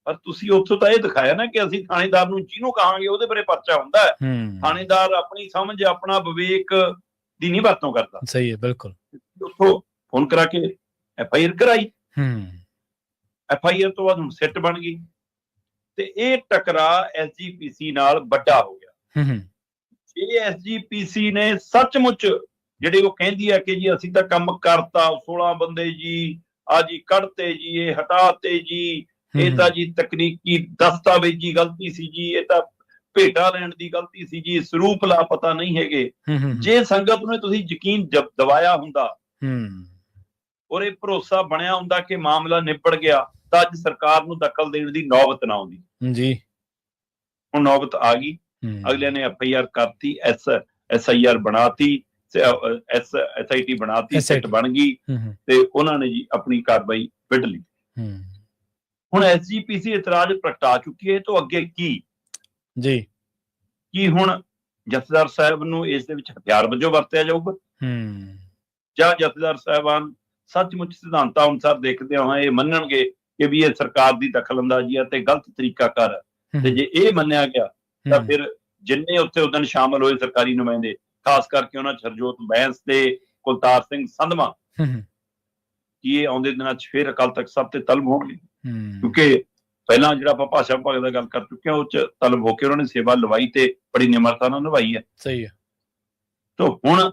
ਪਰ ਤੁਸੀਂ ਉੱਥੋਂ ਤਾਂ ਇਹ ਦਿਖਾਇਆ ਨਾ ਕਿ ਅਸੀਂ ਥਾਣੇਦਾਰ ਨੂੰ ਜਿਹਨੂੰ ਕਹਾਂਗੇ ਉਹਦੇ ਬਾਰੇ ਪਰਚਾ ਹੁੰਦਾ ਹੂੰ। ਥਾਣੇਦਾਰ ਆਪਣੀ ਸਮਝ ਆਪਣਾ ਵਿਵੇਕ ਦੀ ਨਹੀਂ ਵਰਤੋਂ ਕਰਦਾ। ਸਹੀ ਹੈ ਬਿਲਕੁਲ। ਉੱਥੋਂ ਫੋਨ ਕਰਾ ਕੇ ਐਫ ਆਈ ਆਰ ਕਰਾਈ। ਹੂੰ। ਐਫ ਆਈ ਆਰ ਤੋਂ ਬਾਅਦ ਹੁਣ ਸਿੱਟ ਬਣ ਗਈ। ਤੇ ਇਹ ਟਕਰਾ ਐਸਜੀਪੀਸੀ ਨਾਲ ਵੱਡਾ ਹੋ ਗਿਆ। ਹੂੰ ਹੂੰ। ਇਹ ਐਸਜੀਪੀਸੀ ਨੇ ਸੱਚਮੁੱਚ ਜਿਹੜੇ ਉਹ ਕਹਿੰਦੀ ਆ ਕਿ ਜੀ ਅਸੀਂ ਤਾਂ ਕੰਮ ਕਰਤਾ 16 ਬੰਦੇ ਜੀ ਆ ਜੀ ਕੱਢਤੇ ਜੀ ਇਹ ਹਟਾਤੇ ਜੀ ਇਹ ਤਾਂ ਜੀ ਤਕਨੀਕੀ ਦਸਤਾਵੇਜ਼ੀ ਗਲਤੀ ਸੀ ਜੀ ਇਹ ਤਾਂ ਭੇਟਾ ਲੈਣ ਦੀ ਗਲਤੀ ਸੀ ਜੀ ਸਰੂਪ ਲਾਪਤਾ ਨਹੀਂ ਹੈਗੇ। ਜੇ ਸੰਗਤ ਨੂੰ ਤੁਸੀਂ ਯਕੀਨ ਦਿਵਾਇਆ ਹੁੰਦਾ ਔਰ ਇਹ ਭਰੋਸਾ ਬਣਿਆ ਹੁੰਦਾ ਕਿ ਮਾਮਲਾ ਨਿਬੜ ਗਿਆ ਤਾਂ ਅੱਜ ਸਰਕਾਰ ਨੂੰ ਦਖਲ ਦੇਣ ਦੀ ਨੌਬਤ ਨਾ ਆਉਂਦੀ। ਜੀ। ਹੁਣ ਨੌਬਤ ਆ ਗਈ। ਅਗਲੇ ਨੇ ਐਫ ਆਈ ਆਰ ਕਰਤੀ ਐਸ ਐਸ ਆਈ ਆਰ ਬਣਾਤੀ ਐਸ ਐਸ ਆਈ ਟੀ ਬਣਾਤੀ ਸਿੱਟ ਬਣ ਗਈ ਹੂੰ ਹੂੰ। ਤੇ ਉਹਨਾਂ ਨੇ ਜੀ ਆਪਣੀ ਕਾਰਵਾਈ ਵਿੱਢ ਲਈ। ਹੂੰ। ਹੁਣ ਐਸਜੀਪੀਸੀ ਇਤਰਾਜ਼ ਪ੍ਰਗਟਾ ਚੁੱਕੀ ਹੈ ਤੋਂ ਅੱਗੇ ਕੀ? ਜੀ। ਕੀ ਹੁਣ ਜਥੇਦਾਰ ਸਾਹਿਬ ਨੂੰ ਇਸ ਦੇ ਵਿੱਚ ਹਥਿਆਰ ਵਜੋਂ ਵਰਤਿਆ ਜਾਊਗਾ? ਹੂੰ। ਜਾਂ ਜਥੇਦਾਰ ਸਾਹਿਬਾਨ ਸੱਚਮੁੱਚ ਸਿਧਾਂਤਾਂ ਅਨੁਸਾਰ ਦੇਖਦੇ ਹੋਏ ਇਹ ਮੰਨਣਗੇ ਕਿ ਵੀ ਇਹ ਸਰਕਾਰ ਦੀ ਦਖਲਅੰਦਾਜ਼ੀ ਹੈ ਤੇ ਗਲਤ ਤਰੀਕਾ ਕਰ ਤੇ ਜੇ ਇਹ ਮੰਨਿਆ ਗਿਆ ਤਾਂ ਫਿਰ ਜਿੰਨੇ ਉੱਥੇ ਉਦੋਂ ਸ਼ਾਮਲ ਹੋਏ ਸਰਕਾਰੀ ਨੁਮਾਇੰਦੇ ਖਾਸ ਕਰਕੇ ਉਹਨਾਂ 'ਚ ਹਰਜੋਤ ਬੈਂਸ ਤੇ ਕੁਲਤਾਰ ਸਿੰਘ ਹੂੰ, ਕੀ ਇਹ ਆਉਂਦੇ ਦਿਨਾਂ 'ਚ ਫਿਰ ਅਕਾਲ ਤਖਤ ਸਾਹਿਬ ਤੇ ਤਲਬ ਹੋਣਗੇ। ਕਿਉਂਕਿ ਪਹਿਲਾਂ ਜਿਹੜਾ ਆਪਾਂ ਭਾਸ਼ਾ ਵਿਭਾਗ ਦਾ ਗੱਲ ਕਰ ਚੁੱਕੇ ਹਾਂ ਉਹ 'ਚ ਤਲਬ ਹੋ ਕੇ ਉਹਨਾਂ ਨੇ ਸੇਵਾ ਲਵਾਈ ਤੇ ਬੜੀ ਨਿਮਰਤਾ ਨਾਲ ਨਿਭਾਈ ਹੈ। ਸਹੀ ਹੈ। ਤਾਂ ਹੁਣ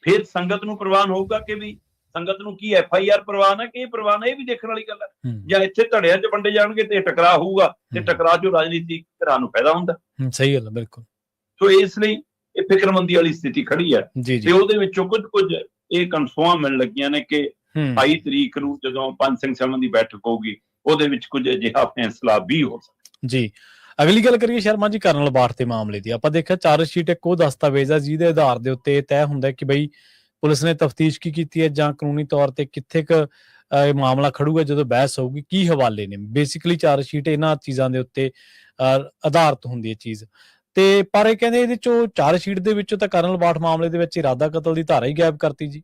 ਫਿਰ ਸੰਗਤ ਨੂੰ ਪ੍ਰਵਾਨ ਹੋਊਗਾ ਕਿ ਵੀ ਸੰਗਤ ਨੂੰ ਕੀ ਐਫ ਆਈ ਆਰ ਪ੍ਰਵਾਨ ਹੈ ਕਿ ਪ੍ਰਵਾਨ ਇਹ ਵੀ ਦੇਖਣ ਵਾਲੀ ਗੱਲ ਹੈ। ਜਾਂ ਇੱਥੇ ਧੜਿਆਂ 'ਚ ਵੰਡੇ ਜਾਣਗੇ ਤੇ ਟਕਰਾਅ ਹੋਊਗਾ ਤੇ। ਟਕਰਾਅ 'ਚੋਂ ਰਾਜਨੀਤਿਕ ਧਿਰਾਂ ਨੂੰ ਫਾਇਦਾ ਹੁੰਦਾ। ਸਹੀ ਗੱਲ ਹੈ ਬਿਲਕੁਲ। ਸੋ ਇਸ ਲਈ ਇਹ ਫਿਕਰਮੰਦੀ ਵਾਲੀ ਸਥਿਤੀ ਖੜੀ ਹੈ ਤੇ ਉਹਦੇ ਵਿੱਚੋਂ ਕੁਝ ਕੁਝ ਇਹ ਕਨਫਰਮ ਮਿਲਣ ਲੱਗੀਆਂ ਨੇ ਕਿ ਹੂੰ। 28 ਤਰੀਕ ਨੂੰ ਜਦੋਂ ਪੰਜ ਸਿੰਘ ਸਾਹਿਬਾਂ ਦੀ ਬੈਠਕ ਹੋਊਗੀ ਉਹਦੇ ਵਿੱਚ ਕੁਝ ਅਜਿਹਾ ਫੈਸਲਾ ਵੀ ਹੋ ਸਕਦਾ। ਜੀ। ਅਗਲੀ ਗੱਲ ਕਰੀਏ ਸ਼ਰਮਾ ਜੀ ਕਰਨਲ ਬਾਠ ਦੇ ਮਾਮਲੇ ਦੀ। ਆਪਾਂ ਦੇਖਿਆ ਚਾਰਜ ਸ਼ੀਟ ਇੱਕ ਉਹ ਦਸਤਾਵੇਜ਼ ਆ ਜਿਹਦੇ ਆਧਾਰ ਦੇ ਉੱਤੇ ਇਹ ਤੈਅ ਹੁੰਦਾ ਕਿ ਬਈ ਪੁਲਿਸ ਨੇ ਤਫਤੀਸ਼ ਕੀ ਕੀਤੀ ਹੈ ਜਾਂ ਕਾਨੂੰਨੀ ਤੌਰ ਤੇ ਕਿੱਥੇ ਕ ਇਹ ਮਾਮਲਾ ਖੜੂਗਾ ਜਦੋਂ ਬਹਿਸ ਹੋਊਗੀ ਕੀ ਹਵਾਲੇ ਨੇ? ਬੇਸਿਕਲੀ ਚਾਰਜ ਸ਼ੀਟ ਇਹਨਾਂ ਚੀਜ਼ਾਂ ਦੇ ਉੱਤੇ ਆਧਾਰਿਤ ਹੁੰਦੀ ਹੈ ਚੀਜ਼। ਤੇ ਪਰ ਇਹ ਕਹਿੰਦੇ ਇਹਦੇ ਚੋਂ ਚਾਰਜ ਸ਼ੀਟ ਦੇ ਵਿੱਚੋਂ ਤਾਂ ਕਰਨਲ ਬਾਠ ਮਾਮਲੇ ਦੇ ਵਿੱਚ ਇਰਾਦਾ ਕਤਲ ਦੀ ਧਾਰਾ ਹੀ ਗਾਇਬ ਕਰਤੀ ਜੀ।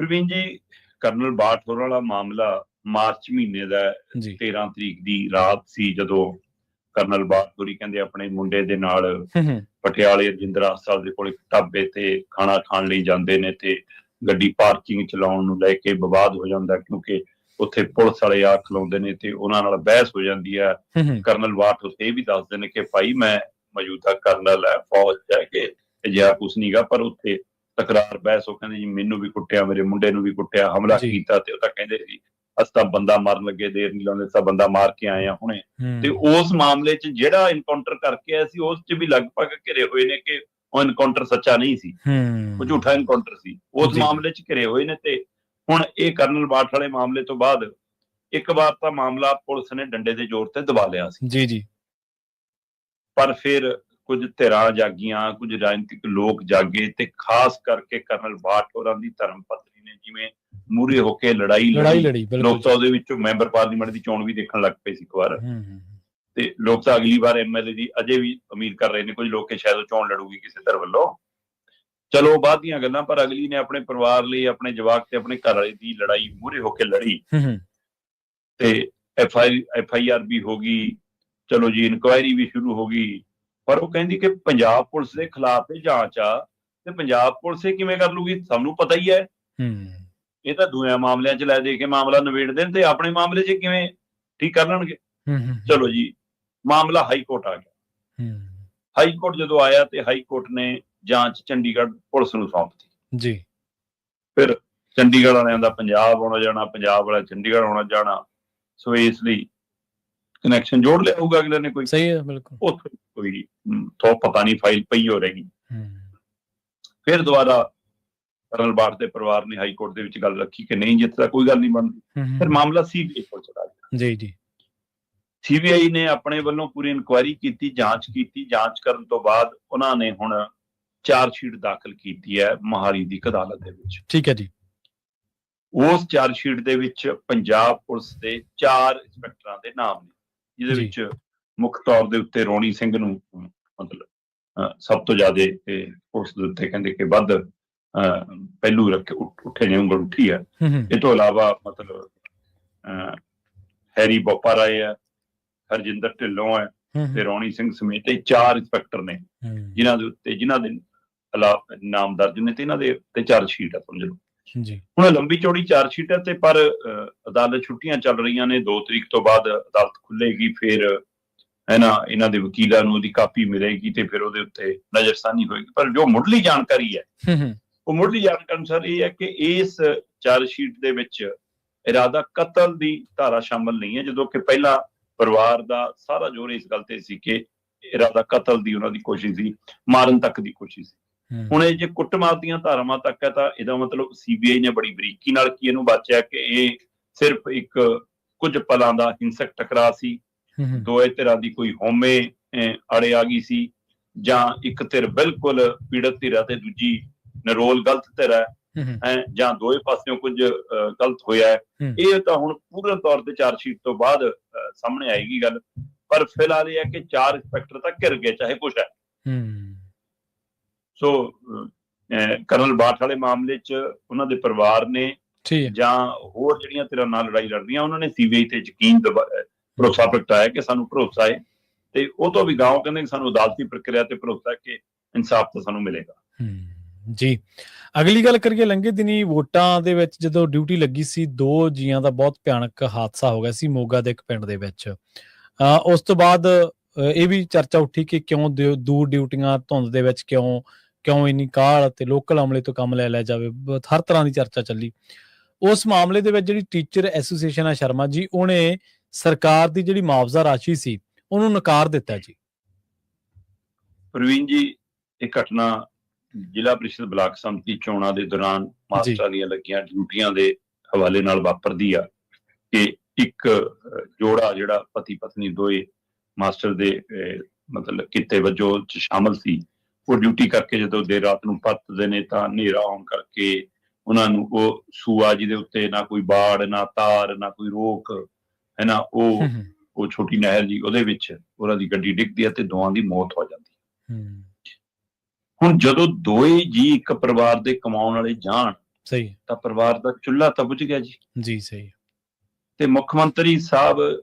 ਪ੍ਰਵੀਨ ਜੀ ਕਰਨਲ ਬਾਠ ਹੋਰਾਂ ਵਾਲਾ ਮਾਮਲਾ ਮਾਰਚ ਮਹੀਨੇ ਦਾ ਹੈ। ਜੀ। 13 ਤਰੀਕ ਦੀ ਰਾਤ ਸੀ ਜਦੋਂ ਕਰਨਲ ਬਾਠ ਹੋਰੀ ਕਹਿੰਦੇ ਆਪਣੇ ਮੁੰਡੇ ਦੇ ਨਾਲ ਹੂੰ ਹੂੰ। ਪਟਿਆਲੇ ਰਜਿੰਦਰਾ ਹਸਪਤਾਲ ਦੇ ਕੋਲ ਇੱਕ ਢਾਬੇ ਤੇ ਖਾਣਾ ਖਾਣ ਲਈ ਜਾਂਦੇ ਨੇ ਤੇ ਗੱਡੀ ਪਾਰਕਿੰਗ ਚਲਾਉਣ ਨੂੰ ਲੈ ਕੇ ਵਿਵਾਦ ਹੋ ਜਾਂਦਾ ਕਿਉਂਕਿ ਉੱਥੇ ਪੁਲਿਸ ਵਾਲੇ ਆ ਖਲੋਂਦੇ ਨੇ ਤੇ ਉਹਨਾਂ ਨਾਲ ਬਹਿਸ ਹੋ ਜਾਂਦੀ ਹੈ। ਹੂੰ ਹੂੰ। ਕਰਨਲ ਉੱਥੇ ਇਹ ਵੀ ਦੱਸਦੇ ਨੇ ਕਿ ਭਾਈ ਮੈਂ ਮੌਜੂਦਾ ਕਰਨਲ ਹੈ ਫੌਜ ਹੈ ਕਿ ਅਜਿਹਾ ਕੁਛ ਨਹੀਂਗਾ ਪਰ ਉੱਥੇ ਤਕਰਾਰ ਬਹਿਸ ਉਹ ਕਹਿੰਦੇ ਜੀ ਮੈਨੂੰ ਵੀ ਕੁੱਟਿਆ ਮੇਰੇ ਮੁੰਡੇ ਨੂੰ ਵੀ ਕੁੱਟਿਆ ਹਮਲਾ ਜੀ। ਕੀਤਾ ਤੇ ਉਹ ਤਾਂ ਕਹਿੰਦੇ ਸੀ ਅਸੀਂ ਤਾਂ ਬੰਦਾ ਮਾਰਨ ਲੱਗੇ ਦੇਰ ਨਹੀਂ ਲਾਉਂਦੇ ਤਾਂ ਬੰਦਾ ਮਾਰ ਕੇ ਆਏ ਆ ਹੁਣੇ। ਤੇ ਉਸ ਮਾਮਲੇ 'ਚ ਜਿਹੜਾ ਇਨਕਾਊਂਟਰ ਕਰਕੇ ਆਇਆ ਸੀ ਉਸ 'ਚ ਵੀ ਲਗਭਗ ਘਿਰੇ ਹੋਏ ਨੇ ਕਿ ਉਹ ਇਨਕਾਊਂਟਰ ਸੱਚਾ ਨਹੀਂ ਸੀ। ਉਹ ਝੂਠਾ ਇਨਕਾਊਂਟਰ ਸੀ। ਉਸ। ਮਾਮਲੇ 'ਚ ਘਿਰੇ ਹੋਏ ਨੇ ਤੇ ਹੁਣ ਇਹ ਕਰਨਲ ਬਾਠ ਵਾਲੇ ਮਾਮਲੇ ਤੋਂ ਬਾਅਦ ਇੱਕ ਵਾਰ ਤਾਂ ਮਾਮਲਾ ਪੁਲਿਸ ਨੇ ਡੰਡੇ ਦੇ ਜ਼ੋਰ ਤੇ ਦਬਾ ਲਿਆ ਸੀ। ਜੀ ਜੀ। ਪਰ ਫਿਰ ਕੁਝ ਧਿਰਾਂ ਜਾਗੀਆਂ ਕੁਝ ਰਾਜਨੀਤਿਕ ਲੋਕ ਜਾਗੇ ਤੇ ਖਾਸ ਕਰਕੇ ਕਰਨਲ ਬਾਠ ਹੋਰਾਂ ਦੀ ਧਰਮ ਪਤਨੀ ਨੇ ਜਿਵੇਂ ਮੂਰੇ ਹੋ ਕੇ ਲੜਾਈ ਲੜੀ ਲੋਕ ਉਹਦੇ ਵਿੱਚੋਂ ਮੈਂਬਰ ਪਾਰਲੀਮੈਂਟ ਦੀ ਚੋਣ ਵੀ ਦੇਖਣ ਲੱਗ ਪਏ ਸੀ ਇੱਕ ਵਾਰ। ਤੇ ਲੋਕ ਤਾਂ ਅਗਲੀ ਵਾਰ ਐਮਐਲਏ ਦੀ ਅਜੇ ਵੀ ਉਮੀਦ ਕਰ ਰਹੇ ਨੇ ਕੁਝ ਲੋਕ ਕਿ ਸ਼ਾਇਦ ਉਹ ਚੋਣ ਲੜੂਗੀ ਕਿਸੇ ਧਰ ਵੱਲੋਂ। ਚਲੋ ਬਾਅਦ ਦੀਆਂ ਗੱਲਾਂ ਪਰ ਅਗਲੀ ਨੇ ਆਪਣੇ ਪਰਿਵਾਰ ਲਈ ਆਪਣੇ ਜਵਾਕ ਤੇ ਆਪਣੇ ਘਰ ਵਾਲੇ ਦੀ ਲੜਾਈ ਮੂਹਰੇ ਹੋ ਕੇ ਲੜੀ। ਤੇ F I F I R ਵੀ ਹੋ ਗਈ ਚਲੋ ਜੀ ਇਨਕੁਆਇਰੀ ਵੀ ਸ਼ੁਰੂ ਹੋ ਗਈ। ਪਰ ਉਹ ਕਹਿੰਦੀ ਕਿ ਪੰਜਾਬ ਪੁਲਿਸ ਦੇ ਖਿਲਾਫ ਇਹ ਜਾਂਚ ਆ ਤੇ ਪੰਜਾਬ ਪੁਲਿਸ ਇਹ ਕਿਵੇਂ ਕਰ ਲੂਗੀ? ਸਾਨੂੰ ਪਤਾ ਹੀ ਹੈ। ਹੂੰ। ਇਹ ਤਾਂ ਦੂਏ ਮਾਮਲਿਆਂ 'ਚ ਲੈ ਦੇ ਕੇ ਮਾਮਲਾ ਨਿਬੇੜ ਦੇਣ ਤੇ ਆਪਣੇ ਮਾਮਲੇ 'ਚ ਕਿਵੇਂ ਠੀਕ ਕਰ ਲੈਣਗੇ? ਹੂੰ ਹੂੰ ਚਲੋ ਜੀ ਮਾਮਲਾ ਹਾਈ ਕੋਰਟ ਆ ਗਿਆ। ਹੂੰ। ਹਾਈ ਕੋਰਟ ਜਦੋਂ ਆਇਆ ਤੇ ਹਾਈ ਕੋਰਟ ਨੇ ਜਾਂਚ ਚੰਡੀਗੜ੍ਹ ਪੁਲਿਸ ਨੂੰ ਸੌਂਪਤੀ ਜੀ। ਫਿਰ ਚੰਡੀਗੜ੍ਹ ਵਾਲਿਆਂ ਦਾ ਪੰਜਾਬ ਆਉਣਾ ਜਾਣਾ ਪੰਜਾਬ ਵਾਲਾ ਚੰਡੀਗੜ੍ਹ ਆਉਣਾ ਜਾਣਾ ਸੋ ਇਸ ਲਈ ਕਨੈਕਸ਼ਨ ਜੋੜ ਲਿਆ ਹੋਊਗਾ ਅਗਲੇ ਨੇ ਕੋਈ? ਸਹੀ ਹੈ ਬਿਲਕੁਲ। ਉੱਥੇ ਕੋਈ ਥੋ ਪਤਾ ਨਹੀਂ ਫਾਈਲ ਪਈ ਹੋ ਰਹੀ। ਫਿਰ ਦੁਬਾਰਾ ਕਰਨਲ ਬਾਠ ਦੇ ਪਰਿਵਾਰ ਨੇ ਹਾਈ ਕੋਰਟ ਦੇ ਵਿੱਚ ਗੱਲ ਰੱਖੀ ਕਿ ਨਹੀਂ ਜਿੱਥੇ ਤੱਕ ਕੋਈ ਗੱਲ ਨਹੀਂ ਬਣਦੀ। ਫਿਰ ਮਾਮਲਾ ਸੀਬੀਆਈ ਕੋਲ ਚਲਾ ਗਿਆ। ਜੀ ਜੀ। ਸੀਬੀਆਈ ਨੇ ਆਪਣੇ ਵੱਲੋਂ ਪੂਰੀ ਇਨਕੁਆਇਰੀ ਕੀਤੀ ਜਾਂਚ ਕੀਤੀ। ਜਾਂਚ ਕਰਨ ਤੋਂ ਬਾਅਦ ਉਹਨਾਂ ਨੇ ਹੁਣ ਚਾਰਜ ਸ਼ੀਟ ਦਾਖਲ ਕੀਤੀ ਹੈ ਮਹਾਰੀ ਦੀ ਅਦਾਲਤ ਦੇ ਵਿੱਚ। ਠੀਕ ਹੈ ਜੀ। ਉਸ ਚਾਰਜ ਸ਼ੀਟ ਦੇ ਵਿੱਚ ਪੰਜਾਬ ਪੁਲਿਸ ਦੇ ਚਾਰ ਇੰਸਪੈਕਟਰਾਂ ਦੇ ਨਾਮ ਨੇ ਜਿਹਦੇ। ਵਿੱਚ ਮੁੱਖ ਤੌਰ ਦੇ ਉੱਤੇ ਰੋਣੀ ਸਿੰਘ ਨੂੰ ਮਤਲਬ ਸਭ ਤੋਂ ਜ਼ਿਆਦਾ ਪੁਲਿਸ ਦੇ ਉੱਤੇ ਕਹਿੰਦੇ ਕਿ ਵੱਧ ਪਹਿਲੂ ਰੱਖ ਉੱਠ- ਉੱਠੇ ਨੇ ਉਂਗਲ ਉੱਠੀ ਹੂੰ ਇਹ ਤੋਂ ਇਲਾਵਾ ਮਤਲਬ ਹੈਰੀ ਬੋਪਾ ਰਾਏ ਹੈ ਹਰਜਿੰਦਰ ਢਿੱਲੋਂ ਹੂੰ, ਤੇ ਰੋਣੀ ਸਿੰਘ ਸਮੇਤ ਇਹ ਚਾਰ ਇੰਸਪੈਕਟਰ ਨੇ ਜਿਨ੍ਹਾਂ ਦੇ ਉੱਤੇ ਜਿਨ੍ਹਾਂ ਦੇ ਨਾਮ ਦਰਜ ਨੇ ਤੇ ਇਹਨਾਂ ਦੇ ਉੱਤੇ ਚਾਰਜ ਸ਼ੀਟ ਹੈ ਸਮਝ ਲਓ। ਜੀ। ਹੁਣ ਲੰਬੀ ਚੌੜੀ ਚਾਰਜ ਸ਼ੀਟ ਹੈ ਤੇ ਪਰ ਅਦਾਲਤ ਛੁੱਟੀਆਂ ਚੱਲ ਰਹੀਆਂ ਨੇ 2 ਤਰੀਕ ਤੋਂ ਬਾਅਦ ਅਦਾਲਤ ਖੁੱਲੇਗੀ ਫਿਰ ਹੈ ਨਾ ਇਹਨਾਂ ਦੇ ਵਕੀਲਾਂ ਨੂੰ ਉਹਦੀ ਕਾਪੀ ਮਿਲੇਗੀ ਤੇ ਫਿਰ ਉਹਦੇ ਉੱਤੇ ਨਜ਼ਰਸਾਨੀ ਹੋਏਗੀ। ਪਰ ਜੋ ਮੁੱਢਲੀ ਜਾਣਕਾਰੀ ਹੈ ਹੂੰ ਹੂੰ। ਉਹ ਮੁੱਢਲੀ ਜਾਣਕਾਰੀ ਅਨੁਸਾਰ ਇਹ ਹੈ ਕਿ ਇਸ ਚਾਰਜ ਸ਼ੀਟ ਦੇ ਵਿੱਚ ਇਰਾਦਾ ਕਤਲ ਦੀ ਧਾਰਾ ਸ਼ਾਮਲ ਨਹੀਂ ਹੈ ਜਦੋਂ ਕਿ ਪਹਿਲਾਂ ਪਰਿਵਾਰ ਦਾ ਸਾਰਾ ਜ਼ੋਰ ਇਸ ਗੱਲ ਤੇ ਸੀ ਕਿ ਇਰਾਦਾ ਕਤਲ ਦੀ ਉਹਨਾਂ ਦੀ ਕੋਸ਼ਿਸ਼ ਸੀ ਮਾਰਨ ਤੱਕ ਦੀ ਕੋਸ਼ਿਸ਼ ਸੀ। ਹੁਣ ਇਹ ਜੇ ਕੁੱਟਮਾਰ ਦੀਆਂ ਧਾਰਾਵਾਂ ਤੱਕ ਹੈ ਤਾਂ ਇਹਦਾ ਮਤਲਬ ਸੀਬੀਆਈ ਨੇ ਬੜੀ ਬਰੀਕੀ ਨਾਲ ਕੀ ਇਹਨੂੰ ਬਾਚਿਆ ਕਿ ਇਹ ਸਿਰਫ ਇੱਕ ਕੁਝ ਪਲਾਂ ਦਾ ਹਿੰਸਕ ਟਕਰਾਅ ਸੀ ਦੋਏ ਧਿਰਾਂ ਦੀ ਕੋਈ ਅਹ, ਅੜੇ ਆ ਗਈ ਸੀ ਜਾਂ ਇੱਕ ਧਿਰ ਬਿਲਕੁਲ ਪੀੜਤ ਧਿਰ ਹੈ ਤੇ ਦੂਜੀ ਨਰੋਲ ਗਲਤ ਧਿਰ ਹੈ ਜਾਂ ਦੋਏ ਪਾਸਿਓਂ ਕੁਝ ਗਲਤ ਹੋਇਆ ਹੈ। ਇਹ ਤਾਂ ਹੁਣ ਪੂਰਨ ਤੌਰ ਤੇ ਚਾਰਜ ਸ਼ੀਟ ਤੋਂ ਬਾਅਦ ਸਾਹਮਣੇ ਆਏਗੀ ਗੱਲ। ਪਰ ਫਿਲਹਾਲ ਇਹ ਹੈ ਕਿ ਚਾਰ ਇੰਸਪੈਕਟਰ ਤਾਂ ਘਿਰ ਗਏ ਚਾਹੇ ਕੁਛ ਹੈ। ਸੋ ਕਰਨਲ ਬਾਠ ਵਾਲੇ ਮਾਮਲੇ 'ਚ ਉਹਨਾਂ ਦੇ ਪਰਿਵਾਰ ਨੇ ਜਾਂ ਹੋਰ ਜਿਹੜੀਆਂ ਤੇਰਾ ਨਾਲ ਲੜਾਈ ਲੜਦੀਆਂ ਉਹਨਾਂ ਨੇ ਸੀਬੀਆਈ ਤੇ ਯਕੀਨ ਦਿਵਾ- ਭਰੋਸਾ ਪ੍ਰਗਟਾਇਆ ਕਿ ਸਾਨੂੰ ਭਰੋਸਾ ਹੈ ਤੇ ਉਹ ਤੋਂ ਵੀ ਗਾਉਂ ਕਹਿੰਦੇ ਸਾਨੂੰ ਅਦਾਲਤੀ ਪ੍ਰਕਿਰਿਆ ਤੇ ਭਰੋਸਾ ਹੈ ਕਿ ਇਨਸਾਫ ਤਾਂ ਸਾਨੂੰ ਮਿਲੇਗਾ। ਜੀ। ਅਗਲੀ ਗੱਲ ਕਰੀਏ ਲੰਘੇ ਦਿਨੀ ਵੋਟਾਂ ਦੇ ਵਿੱਚ ਜਦੋਂ ਡਿਊਟੀ ਲੱਗੀ ਸੀ, ਦੋ ਜੀਆਂ ਦਾ ਬਹੁਤ ਭਿਆਨਕ ਹਾਦਸਾ ਹੋ ਗਿਆ ਸੀ ਮੋਗਾ ਦੇ ਇੱਕ ਪਿੰਡ ਦੇ ਵਿੱਚ। ਉਸ ਤੋਂ ਬਾਅਦ ਇਹ ਵੀ ਚਰਚਾ ਉੱਠੀ ਕਿ ਕਿਉਂ ਦੂਰ ਡਿਊਟੀਆਂ ਧੁੰਦ ਦੇ ਵਿੱਚ ਕਿਉਂ ਕਿਉਂ ਇੰਨੀ ਕਾਹਲ ਤੇ ਲੋਕਲ ਅਮਲੇ ਤੋਂ ਕੰਮ ਲੈ ਲਿਆ ਜਾਵੇ ਹਰ ਤਰ੍ਹਾਂ ਦੀ ਚਰਚਾ ਚੱਲੀ। ਉਸ ਮਾਮਲੇ ਦੇ ਵਿੱਚ ਜਿਹੜੀ ਟੀਚਰ ਐਸੋਸੀਏਸ਼ਨ ਆ ਸ਼ਰਮਾ ਜੀ, ਉਹਨੇ ਸਰਕਾਰ ਦੀ ਜਿਹੜੀ ਮੁਆਵਜ਼ਾ ਰਾਸ਼ੀ ਸੀ ਉਹਨੂੰ ਨਕਾਰ ਦਿੱਤਾ ਜੀ। ਪ੍ਰਵੀਨ ਜੀ ਇਹ ਘਟਨਾ ਜ਼ਿਲ੍ਹਾ ਪ੍ਰੀਸ਼ਦ ਬਲਾਕ ਸੰਮਤੀ ਚੋਣਾਂ ਦੇ ਦੌਰਾਨ ਮਾਸਟਰਾਂ ਦੀਆਂ ਲੱਗੀਆਂ ਡਿਊਟੀਆਂ ਦੇ ਹਵਾਲੇ ਨਾਲ ਵਾਪਰਦੀ ਆ ਕਿ ਇੱਕ ਜੋੜਾ ਜਿਹੜਾ ਪਤੀ ਪਤਨੀ ਦੋਏ ਮਾਸਟਰ ਦੇ ਮਤਲਬ ਕਿਤੇ ਵਜੋਂ ਚ ਸ਼ਾਮਲ ਸੀ ਉਹ ਡਿਊਟੀ ਕਰਕੇ ਜਦੋਂ ਦੇਰ ਰਾਤ ਨੂੰ ਪਰਤਦੇ ਨੇ ਤਾਂ ਹਨੇਰਾ ਆਉਣ ਕਰਕੇ ਉਹਨਾਂ ਨੂੰ ਉਹ ਸੂਆ ਜਿਹਦੇ ਉੱਤੇ ਨਾ ਕੋਈ ਬਾੜ ਨਾ ਤਾਰ ਨਾ ਕੋਈ ਰੋਕ ਹੈ ਨਾ ਉਹ ਉਹ ਛੋਟੀ ਨਹਿਰ ਜੀ ਉਹਦੇ ਵਿੱਚ ਉਹਨਾਂ ਦੀ ਗੱਡੀ ਡਿੱਗਦੀ ਹੈ ਤੇ ਦੋਵਾਂ ਦੀ ਮੌਤ ਹੋ ਜਾਂਦੀ ਹੈ ਹੁਣ ਜਦੋਂ ਦੋਏ ਜੀ ਇੱਕ ਪਰਿਵਾਰ ਦੇ ਕਮਾਉਣ ਵਾਲੇ ਜਾਣ ਸਹੀ। ਤਾਂ ਪਰਿਵਾਰ ਦਾ ਚੁੱਲ੍ਹਾ ਤਾਂ ਬੁਝ ਗਿਆ ਜੀ। ਜੀ ਸਹੀ। ਤੇ ਮੁੱਖ ਮੰਤਰੀ ਸਾਹਿਬ